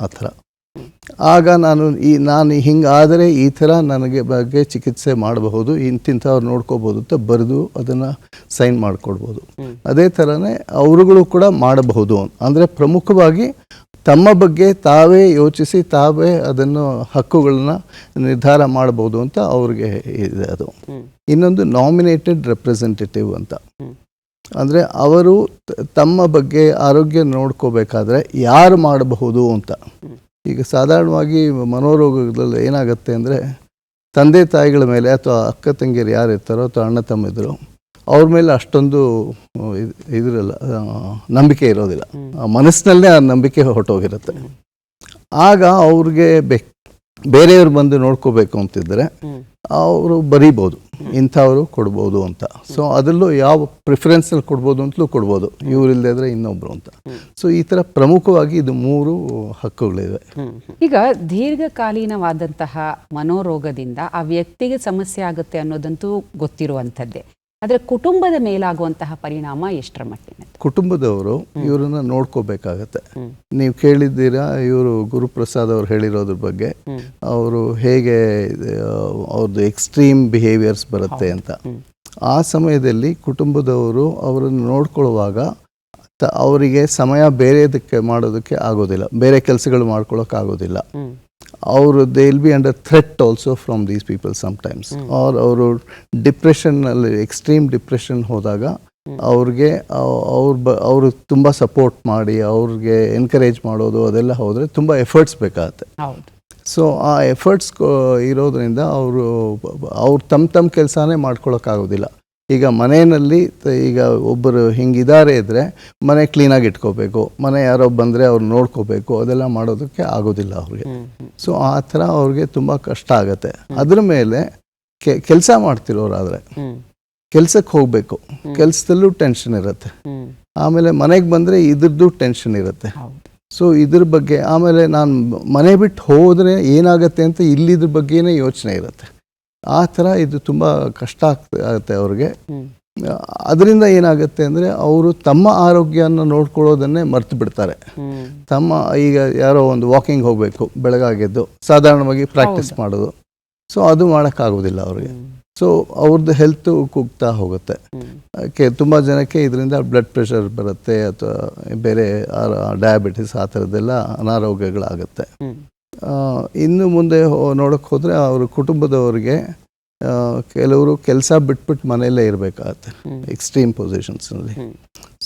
ಆ ಥರ. ಆಗ ನಾನು ಈ ನಾನು ಹಿಂಗಾದರೆ ಈ ಥರ ನನಗೆ ಬಗ್ಗೆ ಚಿಕಿತ್ಸೆ ಮಾಡಬಹುದು ಇಂತಿಂಥವ್ರು ನೋಡ್ಕೋಬೋದು ಅಂತ ಬರೆದು ಅದನ್ನು ಸೈನ್ ಮಾಡಿಕೊಡ್ಬೋದು. ಅದೇ ಥರನೇ ಅವರುಗಳು ಕೂಡ ಮಾಡಬಹುದು. ಅಂದರೆ ಪ್ರಮುಖವಾಗಿ ತಮ್ಮ ಬಗ್ಗೆ ತಾವೇ ಯೋಚಿಸಿ ತಾವೇ ಅದನ್ನು ಹಕ್ಕುಗಳನ್ನ ನಿರ್ಧಾರ ಮಾಡಬಹುದು ಅಂತ ಅವ್ರಿಗೆ ಇದೆ ಅದು. ಇನ್ನೊಂದು ನಾಮಿನೇಟೆಡ್ ರೆಪ್ರೆಸೆಂಟೇಟಿವ್ ಅಂತ. ಅಂದರೆ ಅವರು ತಮ್ಮ ಬಗ್ಗೆ ಆರೋಗ್ಯ ನೋಡ್ಕೋಬೇಕಾದ್ರೆ ಯಾರು ಮಾಡಬಹುದು ಅಂತ. ಈಗ ಸಾಧಾರಣವಾಗಿ ಮನೋರೋಗಗಳಲ್ಲಿ ಏನಾಗುತ್ತೆ ಅಂದರೆ ತಂದೆ ತಾಯಿಗಳ ಮೇಲೆ ಅಥವಾ ಅಕ್ಕ ತಂಗಿಯರು ಯಾರು ಇರ್ತಾರೋ ಅಥವಾ ಅಣ್ಣ ತಮ್ಮಿದ್ರು ಅವ್ರ ಮೇಲೆ ಅಷ್ಟೊಂದು ಇದಿರಲ್ಲ ನಂಬಿಕೆ ಇರೋದಿಲ್ಲ. ಮನಸ್ಸಿನಲ್ಲೇ ಆ ನಂಬಿಕೆ ಹೊರಟೋಗಿರುತ್ತೆ. ಆಗ ಅವ್ರಿಗೆ ಬೆ ಬೇರೆಯವ್ರು ಬಂದು ನೋಡ್ಕೋಬೇಕು ಅಂತಿದ್ರೆ ಅವರು ಬರೀಬೋದು ಇಂಥವರು ಕೊಡ್ಬೋದು ಅಂತ. ಸೊ ಅದರಲ್ಲೂ ಯಾವ ಪ್ರಿಫರೆನ್ಸಲ್ಲಿ ಕೊಡ್ಬೋದು ಅಂತಲೂ ಕೊಡ್ಬೋದು. ಇವ್ರು ಇಲ್ಲದೆ ಇದ್ರೆ ಇನ್ನೊಬ್ರು ಅಂತ. ಸೊ ಈ ಥರ ಪ್ರಮುಖವಾಗಿ ಇದು ಮೂರು ಹಕ್ಕುಗಳಿವೆ. ಈಗ ದೀರ್ಘಕಾಲೀನವಾದಂತಹ ಮನೋರೋಗದಿಂದ ಆ ವ್ಯಕ್ತಿಗೆ ಸಮಸ್ಯೆ ಆಗುತ್ತೆ ಅನ್ನೋದಂತೂ ಗೊತ್ತಿರುವಂಥದ್ದೇ. ಆದರೆ ಕುಟುಂಬದ ಮೇಲಾಗುವಂತಹ ಪರಿಣಾಮ ಎಷ್ಟರ ಮಟ್ಟಿನ ಕುಟುಂಬದವರು ಇವರನ್ನ ನೋಡ್ಕೋಬೇಕಾಗತ್ತೆ. ನೀವು ಕೇಳಿದ್ದೀರಾ ಇವರು ಗುರುಪ್ರಸಾದ್ ಅವ್ರು ಹೇಳಿರೋದ್ರ ಬಗ್ಗೆ? ಅವರು ಹೇಗೆ ಅವ್ರದ್ದು ಎಕ್ಸ್ಟ್ರೀಮ್ ಬಿಹೇವಿಯರ್ಸ್ ಬರುತ್ತೆ ಅಂತ. ಆ ಸಮಯದಲ್ಲಿ ಕುಟುಂಬದವರು ಅವರನ್ನು ನೋಡ್ಕೊಳ್ಳುವಾಗ ಅವರಿಗೆ ಸಮಯ ಬೇರೆದಕ್ಕೆ ಮಾಡೋದಕ್ಕೆ ಆಗೋದಿಲ್ಲ. ಬೇರೆ ಕೆಲಸಗಳು ಮಾಡ್ಕೊಳ್ಳೋಕೆ ಆಗೋದಿಲ್ಲ. ಅವರು they will be under threat also from these people sometimes are ಅವರು ಡಿಪ್ರೆಷನ್ನಲ್ಲಿ ಎಕ್ಸ್ಟ್ರೀಮ್ ಡಿಪ್ರೆಷನ್ ಹೋದಾಗ. ಅವ್ರಿಗೆ ಅವ್ರ ಬ ಅವರು ತುಂಬ ಸಪೋರ್ಟ್ ಮಾಡಿ ಅವ್ರಿಗೆ ಎನ್ಕರೇಜ್ ಮಾಡೋದು ಅದೆಲ್ಲ ಹೋದರೆ ತುಂಬ ಎಫರ್ಟ್ಸ್ ಬೇಕಾಗುತ್ತೆ. ಸೊ ಆ ಎಫರ್ಟ್ಸ್ ಇರೋದ್ರಿಂದ ಅವರು ಅವ್ರು ತಮ್ಮ ತಮ್ಮ ಕೆಲಸನೇ ಮಾಡ್ಕೊಳಕ್ಕಾಗೋದಿಲ್ಲ. ಈಗ ಮನೆಯಲ್ಲಿ ಈಗ ಒಬ್ಬರು ಹಿಂಗಿದ್ದಾರೆ ಇದ್ದರೆ ಮನೆ ಕ್ಲೀನಾಗಿ ಇಟ್ಕೋಬೇಕು. ಮನೆ ಯಾರೋ ಬಂದರೆ ಅವ್ರು ನೋಡ್ಕೋಬೇಕು. ಅದೆಲ್ಲ ಮಾಡೋದಕ್ಕೆ ಆಗೋದಿಲ್ಲ ಅವ್ರಿಗೆ. ಸೊ ಆ ಥರ ಅವ್ರಿಗೆ ತುಂಬ ಕಷ್ಟ ಆಗುತ್ತೆ. ಅದ್ರ ಮೇಲೆ ಕೆಲಸ ಮಾಡ್ತಿರೋರಾದರೆ ಕೆಲಸಕ್ಕೆ ಹೋಗಬೇಕು. ಕೆಲಸದಲ್ಲೂ ಟೆನ್ಷನ್ ಇರುತ್ತೆ. ಆಮೇಲೆ ಮನೆಗೆ ಬಂದರೆ ಇದ್ರದ್ದು ಟೆನ್ಷನ್ ಇರುತ್ತೆ. ಸೊ ಇದ್ರ ಬಗ್ಗೆ ಆಮೇಲೆ ನಾನು ಮನೆ ಬಿಟ್ಟು ಹೋದರೆ ಏನಾಗುತ್ತೆ ಅಂತ ಇಲ್ಲಿದ್ರ ಬಗ್ಗೆನೇ ಯೋಚನೆ ಇರುತ್ತೆ. ಆ ಥರ ಇದು ತುಂಬ ಕಷ್ಟ ಆಗ್ತ ಆಗುತ್ತೆ ಅವ್ರಿಗೆ. ಅದರಿಂದ ಏನಾಗುತ್ತೆ ಅಂದರೆ ಅವರು ತಮ್ಮ ಆರೋಗ್ಯನ ನೋಡ್ಕೊಳ್ಳೋದನ್ನೇ ಮರ್ತು ಬಿಡ್ತಾರೆ. ತಮ್ಮ ಈಗ ಯಾರೋ ಒಂದು ವಾಕಿಂಗ್ ಹೋಗಬೇಕು ಬೆಳಗಾಗೆದ್ದು ಸಾಧಾರಣವಾಗಿ ಪ್ರಾಕ್ಟೀಸ್ ಮಾಡೋದು. ಸೊ ಅದು ಮಾಡೋಕ್ಕಾಗೋದಿಲ್ಲ ಅವ್ರಿಗೆ. ಸೊ ಅವ್ರದ್ದು ಹೆಲ್ತ್ ಕುಗ್ತಾ ಹೋಗುತ್ತೆ. ಕೆ ತುಂಬ ಜನಕ್ಕೆ ಇದರಿಂದ ಬ್ಲಡ್ ಪ್ರೆಷರ್ ಬರುತ್ತೆ ಅಥವಾ ಬೇರೆ ಡಯಾಬಿಟಿಸ್ ಆ ಥರದ್ದೆಲ್ಲ ಅನಾರೋಗ್ಯಗಳಾಗುತ್ತೆ. ಇನ್ನು ಮುಂದೆ ನೋಡೋಕ್ಕೆ ಹೋದರೆ ಅವ್ರ ಕುಟುಂಬದವ್ರಿಗೆ ಕೆಲವರು ಕೆಲಸ ಬಿಟ್ಬಿಟ್ಟು ಮನೆಯಲ್ಲೇ ಇರಬೇಕಾಗತ್ತೆ ಎಕ್ಸ್ಟ್ರೀಮ್ ಪೊಸಿಷನ್ಸ್ನಲ್ಲಿ.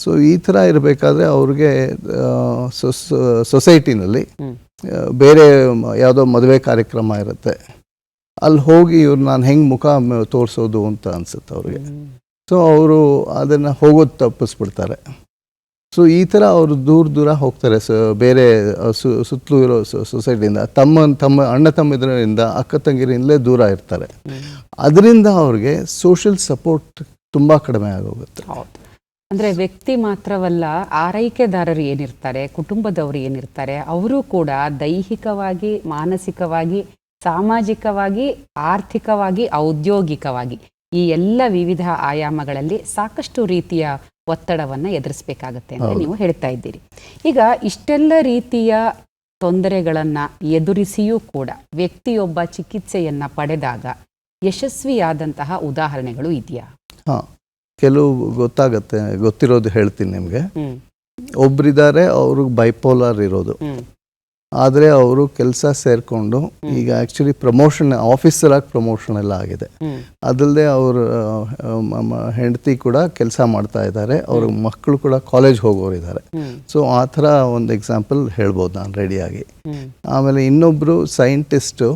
ಸೊ ಈ ಥರ ಇರಬೇಕಾದ್ರೆ ಅವ್ರಿಗೆ ಸೊಸೈಟಿನಲ್ಲಿ ಬೇರೆ ಯಾವುದೋ ಮದುವೆ ಕಾರ್ಯಕ್ರಮ ಇರುತ್ತೆ. ಅಲ್ಲಿ ಹೋಗಿ ಇವ್ರು ನಾನು ಹೆಂಗೆ ಮುಖ ತೋರಿಸೋದು ಅಂತ ಅನ್ಸುತ್ತೆ ಅವ್ರಿಗೆ. ಸೊ ಅವರು ಅದನ್ನು ಹೋಗೋದು ತಪ್ಪಿಸ್ಬಿಡ್ತಾರೆ. ಸೊ ಈ ಥರ ಅವರು ದೂರ ದೂರ ಹೋಗ್ತಾರೆ. ಸೊ ಬೇರೆ ಸು ಸುತ್ತಲೂ ಇರೋ ಸೊಸೈಟಿಯಿಂದ ತಮ್ಮ ತಮ್ಮ ಅಣ್ಣ ತಮ್ಮಿದ್ರಿಂದ ಅಕ್ಕ ತಂಗಿರಿಂದಲೇ ದೂರ ಇರ್ತಾರೆ. ಅದರಿಂದ ಅವ್ರಿಗೆ ಸೋಷಿಯಲ್ ಸಪೋರ್ಟ್ ತುಂಬ ಕಡಿಮೆ ಆಗೋಗುತ್ತೆ. ಅಂದ್ರೆ ವ್ಯಕ್ತಿ ಮಾತ್ರವಲ್ಲ ಆರೈಕೆದಾರರು ಏನಿರ್ತಾರೆ ಕುಟುಂಬದವರು ಏನಿರ್ತಾರೆ ಅವರು ಕೂಡ ದೈಹಿಕವಾಗಿ ಮಾನಸಿಕವಾಗಿ ಸಾಮಾಜಿಕವಾಗಿ ಆರ್ಥಿಕವಾಗಿ ಔದ್ಯೋಗಿಕವಾಗಿ ಈ ಎಲ್ಲ ವಿವಿಧ ಆಯಾಮಗಳಲ್ಲಿ ಸಾಕಷ್ಟು ರೀತಿಯ ಒತ್ತಡವನ್ನು ಎದುರಿಸಬೇಕಾಗತ್ತೆ ಅಂತ ನೀವು ಹೇಳ್ತಾ ಇದ್ದೀರಿ. ಈಗ ಇಷ್ಟೆಲ್ಲ ರೀತಿಯ ತೊಂದರೆಗಳನ್ನು ಎದುರಿಸಿಯೂ ಕೂಡ ವ್ಯಕ್ತಿಯೊಬ್ಬ ಚಿಕಿತ್ಸೆಯನ್ನ ಪಡೆದಾಗ ಯಶಸ್ವಿಯಾದಂತಹ ಉದಾಹರಣೆಗಳು ಇದೆಯಾ? ಹಾಂ ಕೆಲವು ಗೊತ್ತಾಗತ್ತೆ ಗೊತ್ತಿರೋದು ಹೇಳ್ತೀನಿ ನಿಮಗೆ. ಒಬ್ರಿದ್ದಾರೆ ಅವ್ರಿಗೆ ಬೈಪೋಲಾರ್ ಇರೋದು. ಆದರೆ ಅವರು ಕೆಲಸ ಸೇರಿಕೊಂಡು ಈಗ ಆ್ಯಕ್ಚುಲಿ ಪ್ರಮೋಷನ್ ಆಫೀಸರ್ ಆಗಿ ಪ್ರಮೋಷನ್ ಎಲ್ಲ ಆಗಿದೆ. ಅದಲ್ಲದೆ ಅವರು ಹೆಂಡತಿ ಕೂಡ ಕೆಲಸ ಮಾಡ್ತಾ ಇದ್ದಾರೆ. ಅವ್ರ ಮಕ್ಕಳು ಕೂಡ ಕಾಲೇಜ್ ಹೋಗೋರಿದ್ದಾರೆ ಸೊ ಆ ಥರ ಒಂದು ಎಕ್ಸಾಂಪಲ್ ಹೇಳ್ಬೋದು ನಾನು ರೆಡಿಯಾಗಿ ಆಮೇಲೆ ಇನ್ನೊಬ್ಬರು ಸೈಂಟಿಸ್ಟು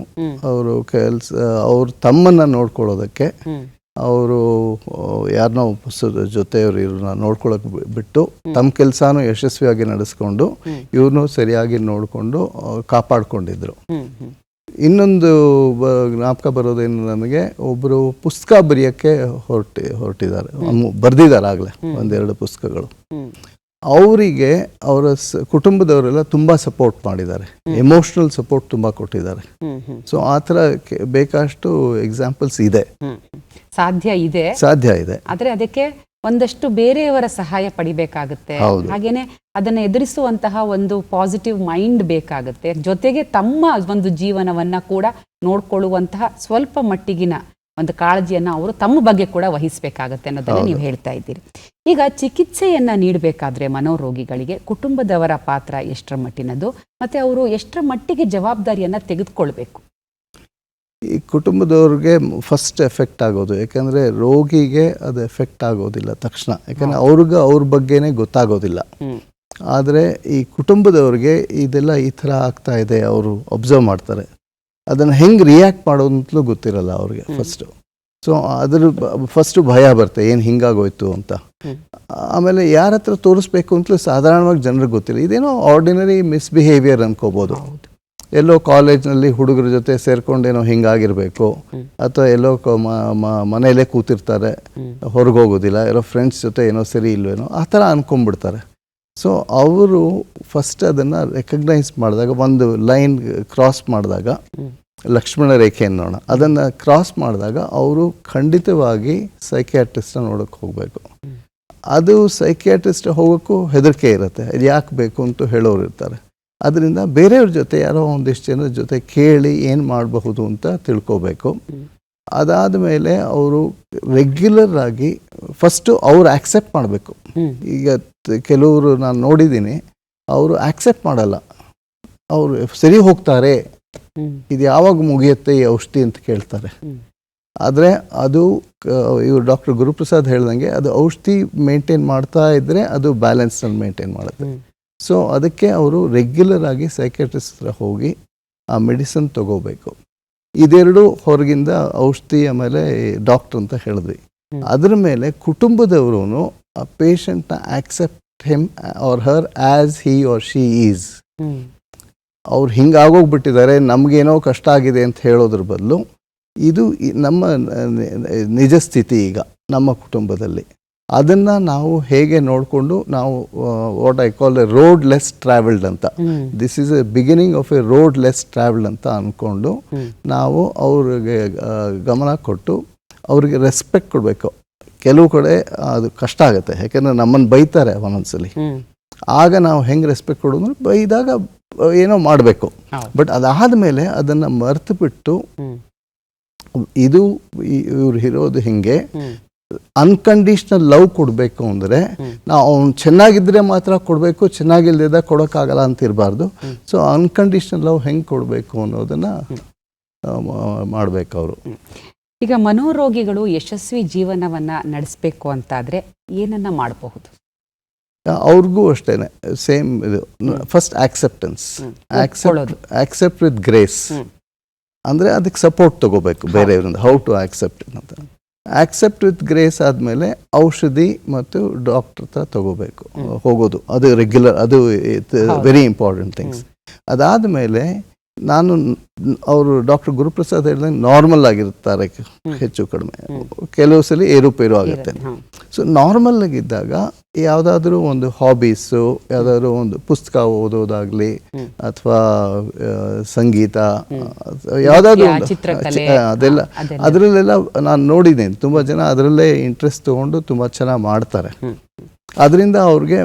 ಅವರು ಕೆಲಸ ಅವ್ರ ತಮ್ಮನ್ನು ನೋಡ್ಕೊಳ್ಳೋದಕ್ಕೆ ಅವರು ಯಾರನ್ನೋ ಜೊತೆಯವರು ಇವ್ರನ್ನ ನೋಡ್ಕೊಳಕ್ ಬಿಟ್ಟು ತಮ್ಮ ಕೆಲಸನೂ ಯಶಸ್ವಿಯಾಗಿ ನಡೆಸ್ಕೊಂಡು. ಇವ್ರನ್ನೂ ಸರಿಯಾಗಿ ನೋಡಿಕೊಂಡು ಕಾಪಾಡ್ಕೊಂಡಿದ್ರು. ಇನ್ನೊಂದು ಬ- ಜ್ಞಾಪಕ ಬರೋದೇನು ನನಗೆ ಒಬ್ಬರು ಪುಸ್ತಕ ಬರೆಯೋಕ್ಕೆ ಹೊರಟಿ ಹೊರಟಿದ್ದಾರೆ. ಬರೆದಿದ್ದಾರೆ ಆಗಲೇ ಒಂದೆರಡು ಪುಸ್ತಕಗಳು. ಅವರಿಗೆ ಅವರ ಕುಟುಂಬದವರೆಲ್ಲ ತುಂಬ ಸಪೋರ್ಟ್ ಮಾಡಿದ್ದಾರೆ. ಎಮೋಷ್ನಲ್ ಸಪೋರ್ಟ್ ತುಂಬ ಕೊಟ್ಟಿದ್ದಾರೆ. ಸೊ ಆ ಥರ ಬೇಕಾಷ್ಟು ಎಕ್ಸಾಂಪಲ್ಸ್ ಇದೆ. ಸಾಧ್ಯ ಇದೆ. ಸಾಧ್ಯ ಇದೆ. ಆದ್ರೆ ಅದಕ್ಕೆ ಒಂದಷ್ಟು ಬೇರೆಯವರ ಸಹಾಯ ಪಡಿಬೇಕಾಗುತ್ತೆ. ಹಾಗೇನೆ ಅದನ್ನ ಎದುರಿಸುವಂತಹ ಒಂದು ಪಾಸಿಟಿವ್ ಮೈಂಡ್ ಬೇಕಾಗುತ್ತೆ. ಜೊತೆಗೆ ತಮ್ಮ ಒಂದು ಜೀವನವನ್ನ ಕೂಡ ನೋಡ್ಕೊಳ್ಳುವಂತಹ ಸ್ವಲ್ಪ ಮಟ್ಟಿಗಿನ ಒಂದು ಕಾಳಜಿಯನ್ನ ಅವರು ತಮ್ಮ ಬಗ್ಗೆ ಕೂಡ ವಹಿಸಬೇಕಾಗತ್ತೆ ಅನ್ನೋದನ್ನ ನೀವು ಹೇಳ್ತಾ ಇದ್ದೀರಿ. ಈಗ ಚಿಕಿತ್ಸೆಯನ್ನ ನೀಡಬೇಕಾದ್ರೆ ಮನೋರೋಗಿಗಳಿಗೆ ಕುಟುಂಬದವರ ಪಾತ್ರ ಎಷ್ಟರ ಮಟ್ಟಿನದು ಮತ್ತೆ ಅವರು ಎಷ್ಟರ ಮಟ್ಟಿಗೆ ಜವಾಬ್ದಾರಿಯನ್ನ ತೆಗೆದುಕೊಳ್ಬೇಕು? ಈ ಕುಟುಂಬದವ್ರಿಗೆ ಫಸ್ಟ್ ಎಫೆಕ್ಟ್ ಆಗೋದು. ಯಾಕಂದರೆ ರೋಗಿಗೆ ಅದು ಎಫೆಕ್ಟ್ ಆಗೋದಿಲ್ಲ ತಕ್ಷಣ. ಯಾಕಂದರೆ ಅವ್ರಿಗೆ ಅವ್ರ ಬಗ್ಗೆನೇ ಗೊತ್ತಾಗೋದಿಲ್ಲ. ಆದರೆ ಈ ಕುಟುಂಬದವ್ರಿಗೆ ಇದೆಲ್ಲ ಈ ಥರ ಆಗ್ತಾ ಇದೆ ಅವರು ಅಬ್ಸರ್ವ್ ಮಾಡ್ತಾರೆ. ಅದನ್ನು ಹೆಂಗೆ ರಿಯಾಕ್ಟ್ ಮಾಡೋದಂತಲೂ ಗೊತ್ತಿರಲ್ಲ ಅವ್ರಿಗೆ ಫಸ್ಟು ಸೊ ಅದ್ರ ಫಸ್ಟು ಭಯ ಬರುತ್ತೆ ಏನು ಹಿಂಗಾಗೋಯ್ತು ಅಂತ. ಆಮೇಲೆ ಯಾರ ಹತ್ರ ತೋರಿಸ್ಬೇಕು ಅಂತಲೂ ಸಾಧಾರಣವಾಗಿ ಜನರಿಗೆ ಗೊತ್ತಿಲ್ಲ. ಇದೇನೋ ಆರ್ಡಿನರಿ ಮಿಸ್ಬಿಹೇವಿಯರ್ ಅನ್ಕೋಬೋದು. ಎಲ್ಲೋ ಕಾಲೇಜ್ನಲ್ಲಿ ಹುಡುಗರ ಜೊತೆ ಸೇರ್ಕೊಂಡೇನೋ ಹಿಂಗಾಗಿರ್ಬೇಕು. ಅಥವಾ ಎಲ್ಲೋ ಮನೆಯಲ್ಲೇ ಕೂತಿರ್ತಾರೆ. ಹೊರಗೆ ಹೋಗೋದಿಲ್ಲ ಎಲ್ಲೋ ಫ್ರೆಂಡ್ಸ್ ಜೊತೆ ಏನೋ ಸರಿ ಇಲ್ವೇನೋ ಆ ಥರ ಅನ್ಕೊಂಡ್ಬಿಡ್ತಾರೆ. ಸೊ ಅವರು ಫಸ್ಟ್ ಅದನ್ನು ರೆಕಗ್ನೈಸ್ ಮಾಡಿದಾಗ ಒಂದು ಲೈನ್ ಕ್ರಾಸ್ ಮಾಡಿದಾಗ ಲಕ್ಷ್ಮಣ ರೇಖೆ ಅನ್ನೋಣ ಅದನ್ನು ಕ್ರಾಸ್ ಮಾಡಿದಾಗ ಅವರು ಖಂಡಿತವಾಗಿ ಸೈಕಿಯಾಟ್ರಿಸ್ಟ್ನ ನೋಡೋಕೆ ಹೋಗಬೇಕು. ಅದು ಸೈಕಿಯಾಟ್ರಿಸ್ಟ್ ಹೋಗೋಕ್ಕೂ ಹೆದರಿಕೆ ಇರುತ್ತೆ. ಅದು ಯಾಕೆ ಬೇಕು ಅಂತ ಹೇಳೋರು ಇರ್ತಾರೆ. ಅದರಿಂದ ಬೇರೆಯವ್ರ ಜೊತೆ ಯಾರೋ ಒಂದಿಷ್ಟು ಜನರ ಜೊತೆ ಕೇಳಿ ಏನು ಮಾಡಬಹುದು ಅಂತ ತಿಳ್ಕೋಬೇಕು. ಅದಾದ ಮೇಲೆ ಅವರು ರೆಗ್ಯುಲರ್ ಆಗಿ ಫಸ್ಟು ಅವ್ರು ಆಕ್ಸೆಪ್ಟ್ ಮಾಡಬೇಕು. ಈಗ ಕೆಲವರು ನಾನು ನೋಡಿದ್ದೀನಿ ಅವರು ಆಕ್ಸೆಪ್ಟ್ ಮಾಡಲ್ಲ. ಅವರು ಸರಿ ಹೋಗ್ತಾರೆ. ಇದು ಯಾವಾಗ ಮುಗಿಯುತ್ತೆ ಈ ಔಷಧಿ ಅಂತ ಕೇಳ್ತಾರೆ. ಆದರೆ ಅದು ಇವರು ಡಾಕ್ಟರ್ ಗುರುಪ್ರಸಾದ್ ಹೇಳ್ದಂಗೆ ಅದು ಔಷಧಿ ಮೇಂಟೈನ್ ಮಾಡ್ತಾ ಇದ್ದರೆ ಅದು ಬ್ಯಾಲೆನ್ಸ್ನಲ್ಲಿ ಮೇಂಟೈನ್ ಮಾಡುತ್ತೆ. ಸೊ ಅದಕ್ಕೆ ಅವರು ರೆಗ್ಯುಲರ್ ಆಗಿ ಸೈಕ್ಯಾಟ್ರಿಸ್ಟ್ ಹತ್ರ ಹೋಗಿ ಆ ಮೆಡಿಸಿನ್ ತಗೋಬೇಕು. ಇದೆರಡು ಹೊರಗಿಂದ ಔಷಧಿ ಆಮೇಲೆ ಡಾಕ್ಟರ್ ಅಂತ ಹೇಳಿದ್ವಿ. ಅದ್ರ ಮೇಲೆ ಕುಟುಂಬದವರು ಆ ಪೇಷಂಟ್ನ accept him or her as he or she is ಅವ್ರು ಹಿಂಗಾಗೋಗ್ಬಿಟ್ಟಿದ್ದಾರೆ ನಮಗೇನೋ ಕಷ್ಟ ಆಗಿದೆ ಅಂತ ಹೇಳೋದ್ರ ಬದಲು ಇದು ನಮ್ಮ ನಿಜ ಸ್ಥಿತಿ ಈಗ ನಮ್ಮ ಕುಟುಂಬದಲ್ಲಿ. ಅದನ್ನು ನಾವು ಹೇಗೆ ನೋಡಿಕೊಂಡು ನಾವು what I call a road less travelled ಅಂತ. This is a beginning of a road less travelled ಅಂತ ಅಂದ್ಕೊಂಡು ನಾವು ಅವ್ರಿಗೆ ಗಮನ ಕೊಟ್ಟು ಅವ್ರಿಗೆ ರೆಸ್ಪೆಕ್ಟ್ ಕೊಡಬೇಕು. ಕೆಲವು ಕಡೆ ಅದು ಕಷ್ಟ ಆಗುತ್ತೆ ಯಾಕೆಂದರೆ ನಮ್ಮನ್ನು ಬೈತಾರೆ ಒಂದೊಂದ್ಸಲಿ. ಆಗ ನಾವು ಹೆಂಗೆ ರೆಸ್ಪೆಕ್ಟ್ ಕೊಡೋದು ಅಂದರೆ ಬೈದಾಗ ಏನೋ ಮಾಡಬೇಕು. ಬಟ್ ಅದಾದ ಮೇಲೆ ಅದನ್ನು ಮರೆತು ಬಿಟ್ಟು ಇದು ಇವ್ರು ಇರೋದು ಹಿಂಗೆ ಅನ್ಕಂಡೀಷ್ನಲ್ ಲವ್ ಕೊಡಬೇಕು ಅಂದರೆ ನಾವು ಅವ್ನು ಚೆನ್ನಾಗಿದ್ರೆ ಮಾತ್ರ ಕೊಡಬೇಕು ಚೆನ್ನಾಗಿಲ್ದಿದ್ದ ಕೊಡೋಕ್ಕಾಗಲ್ಲ ಅಂತ ಇರಬಾರ್ದು. ಸೊ ಅನ್ಕಂಡೀಷ್ನಲ್ ಲವ್ ಹೆಂಗೆ ಕೊಡಬೇಕು ಅನ್ನೋದನ್ನು ಮಾಡಬೇಕು ಅವರು. ಈಗ ಮನೋರೋಗಿಗಳು ಯಶಸ್ವಿ ಜೀವನವನ್ನು ನಡೆಸಬೇಕು ಅಂತಾದರೆ ಏನನ್ನು ಮಾಡಬಹುದು? ಅವ್ರಿಗೂ ಅಷ್ಟೇ ಸೇಮ್ ಇದು first acceptance accept accept with grace ಅಂದರೆ ಅದಕ್ಕೆ ಸಪೋರ್ಟ್ ತಗೋಬೇಕು ಬೇರೆಯವರಿಂದ ಹೌ ಟು ಆಕ್ಸೆಪ್ಟ್ ಅಂತ. ಆಕ್ಸೆಪ್ಟ್ ವಿತ್ ಗ್ರೇಸ್ ಆದಮೇಲೆ ಔಷಧಿ ಮತ್ತು ಡಾಕ್ಟರ್ ಹತ್ರ ತಗೋಬೇಕು ಹೋಗೋದು. ಅದು ರೆಗ್ಯುಲರ್ ಅದು ವೆರಿ ಇಂಪಾರ್ಟೆಂಟ್ ಥಿಂಗ್ಸ್ ಅದಾದಮೇಲೆ ನಾನು ಅವರು ಡಾಕ್ಟರ್ ಗುರುಪ್ರಸಾದ್ ಹೇಳಿದಂಗೆ ನಾರ್ಮಲ್ ಆಗಿರುತ್ತಾರೆ ಹೆಚ್ಚು ಕಡಿಮೆ. ಕೆಲವು ಸಲ ಏರುಪೇರು ಆಗುತ್ತೆ. ಸೊ ನಾರ್ಮಲ್ ಆಗಿದ್ದಾಗ ಯಾವುದಾದ್ರೂ ಒಂದು ಹಾಬೀಸು ಯಾವುದಾದ್ರೂ ಒಂದು ಪುಸ್ತಕ ಓದೋದಾಗ್ಲಿ ಅಥವಾ ಸಂಗೀತ ಯಾವುದಾದ್ರೂ ಅದೆಲ್ಲ ಅದರಲ್ಲೆಲ್ಲ ನಾನು ನೋಡಿದ್ದೇನೆ. ತುಂಬ ಜನ ಅದರಲ್ಲೇ ಇಂಟ್ರೆಸ್ಟ್ ತಗೊಂಡು ತುಂಬ ಚೆನ್ನಾಗಿ ಮಾಡ್ತಾರೆ. ಅದರಿಂದ ಅವ್ರಿಗೆ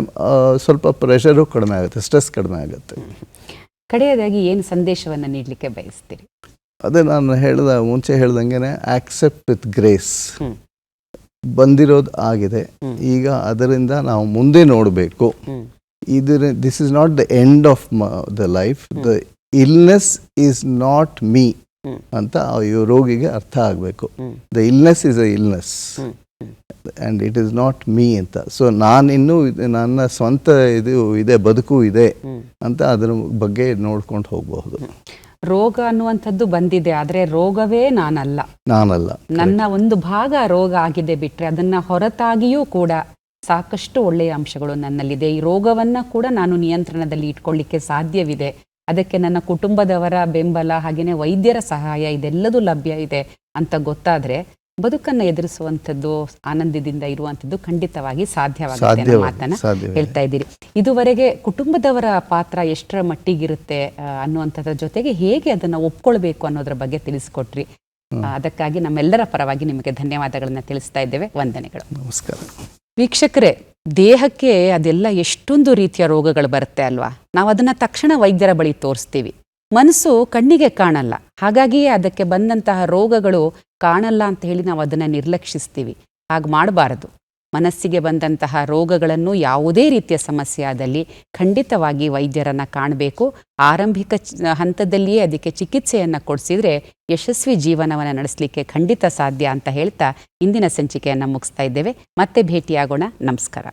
ಸ್ವಲ್ಪ ಪ್ರೆಷರು ಕಡಿಮೆ ಆಗುತ್ತೆ ಸ್ಟ್ರೆಸ್ ಕಡಿಮೆ ಆಗುತ್ತೆ. ಕಡೆಯದಾಗಿ ಏನು ಸಂದೇಶವನ್ನು ನೀಡಲಿಕ್ಕೆ ಬಯಸ್ತೀರಿ? ಅದೇ ನಾನು ಹೇಳ್ದ ಮುಂಚೆ ಹೇಳ್ದಂಗೆ ಆಕ್ಸೆಪ್ಟ್ ವಿತ್ ಗ್ರೇಸ್ ಬಂದಿರೋದು ಆಗಿದೆ. ಈಗ ಅದರಿಂದ ನಾವು ಮುಂದೆ ನೋಡಬೇಕು. ಇದರ this is not the end of the life the illness is not me ಅಂತ ಇವ್ ರೋಗಿಗೆ ಅರ್ಥ ಆಗಬೇಕು. The illness is a illness. And it is not me ಅಂತ. ಸೊ ನಾನು ಇನ್ನೂ ನನ್ನ ಸ್ವಂತ ಇದು ಇದೆ ಬದುಕು ಇದೆ. ಅಂತ ಅದರ ಬಗ್ಗೆ ನೋಡ್ಕೊಂಡು ಹೋಗಬಹುದು. ರೋಗ ಅನ್ನುವಂಥದ್ದು ಬಂದಿದೆ ಆದ್ರೆ ರೋಗವೇ ನಾನಲ್ಲ. ನಾನಲ್ಲ ನನ್ನ ಒಂದು ಭಾಗ ರೋಗ ಆಗಿದೆ ಬಿಟ್ರೆ ಅದನ್ನ ಹೊರತಾಗಿಯೂ ಕೂಡ ಸಾಕಷ್ಟು ಒಳ್ಳೆಯ ಅಂಶಗಳು ನನ್ನಲ್ಲಿದೆ. ಈ ರೋಗವನ್ನ ಕೂಡ ನಾನು ನಿಯಂತ್ರಣದಲ್ಲಿ ಇಟ್ಕೊಳ್ಳಿಕ್ಕೆ ಸಾಧ್ಯವಿದೆ. ಅದಕ್ಕೆ ನನ್ನ ಕುಟುಂಬದವರ ಬೆಂಬಲ ಹಾಗೇನೆ ವೈದ್ಯರ ಸಹಾಯ ಇದೆಲ್ಲದೂ ಲಭ್ಯ ಇದೆ ಅಂತ ಗೊತ್ತಾದ್ರೆ ಬದುಕನ್ನ ಎದುರಿಸುವಂಥದ್ದು ಆನಂದದಿಂದ ಇರುವಂಥದ್ದು ಖಂಡಿತವಾಗಿ ಸಾಧ್ಯವಾಗುತ್ತೆ ಅನ್ನೋ ಮಾತನ್ನ ಹೇಳ್ತಾ ಇದ್ದೀರಿ. ಇದುವರೆಗೆ ಕುಟುಂಬದವರ ಪಾತ್ರ ಎಷ್ಟರ ಮಟ್ಟಿಗಿರುತ್ತೆ ಅನ್ನುವಂಥದ್ರ ಜೊತೆಗೆ ಹೇಗೆ ಅದನ್ನ ಒಪ್ಕೊಳ್ಬೇಕು ಅನ್ನೋದ್ರ ಬಗ್ಗೆ ತಿಳಿಸ್ಕೊಟ್ರಿ. ಅದಕ್ಕಾಗಿ ನಮ್ಮೆಲ್ಲರ ಪರವಾಗಿ ನಿಮಗೆ ಧನ್ಯವಾದಗಳನ್ನ ತಿಳಿಸ್ತಾ ಇದ್ದೇವೆ. ವಂದನೆಗಳು. ನಮಸ್ಕಾರ. ವೀಕ್ಷಕರೇ ದೇಹಕ್ಕೆ ಅದೆಲ್ಲ ಎಷ್ಟೊಂದು ರೀತಿಯ ರೋಗಗಳು ಬರುತ್ತೆ ಅಲ್ವಾ? ನಾವು ಅದನ್ನ ತಕ್ಷಣ ವೈದ್ಯರ ಬಳಿ ತೋರಿಸ್ತೀವಿ. ಮನಸ್ಸು ಕಣ್ಣಿಗೆ ಕಾಣಲ್ಲ. ಹಾಗಾಗಿಯೇ ಅದಕ್ಕೆ ಬಂದಂತಹ ರೋಗಗಳು ಕಾಣಲ್ಲ ಅಂತ ಹೇಳಿ ನಾವು ಅದನ್ನು ನಿರ್ಲಕ್ಷಿಸ್ತೀವಿ. ಹಾಗೆ ಮಾಡಬಾರದು. ಮನಸ್ಸಿಗೆ ಬಂದಂತಹ ರೋಗಗಳನ್ನು ಯಾವುದೇ ರೀತಿಯ ಸಮಸ್ಯೆ ಆದಲ್ಲಿ ಖಂಡಿತವಾಗಿ ವೈದ್ಯರನ್ನು ಕಾಣಬೇಕು. ಆರಂಭಿಕ ಹಂತದಲ್ಲಿಯೇ ಅದಕ್ಕೆ ಚಿಕಿತ್ಸೆಯನ್ನು ಕೊಡಿಸಿದರೆ ಯಶಸ್ವಿ ಜೀವನವನ್ನು ನಡೆಸಲಿಕ್ಕೆ ಖಂಡಿತ ಸಾಧ್ಯ ಅಂತ ಹೇಳ್ತಾ ಇಂದಿನ ಸಂಚಿಕೆಯನ್ನು ಮುಗಿಸ್ತಾ ಇದ್ದೇವೆ. ಮತ್ತೆ ಭೇಟಿಯಾಗೋಣ. ನಮಸ್ಕಾರ.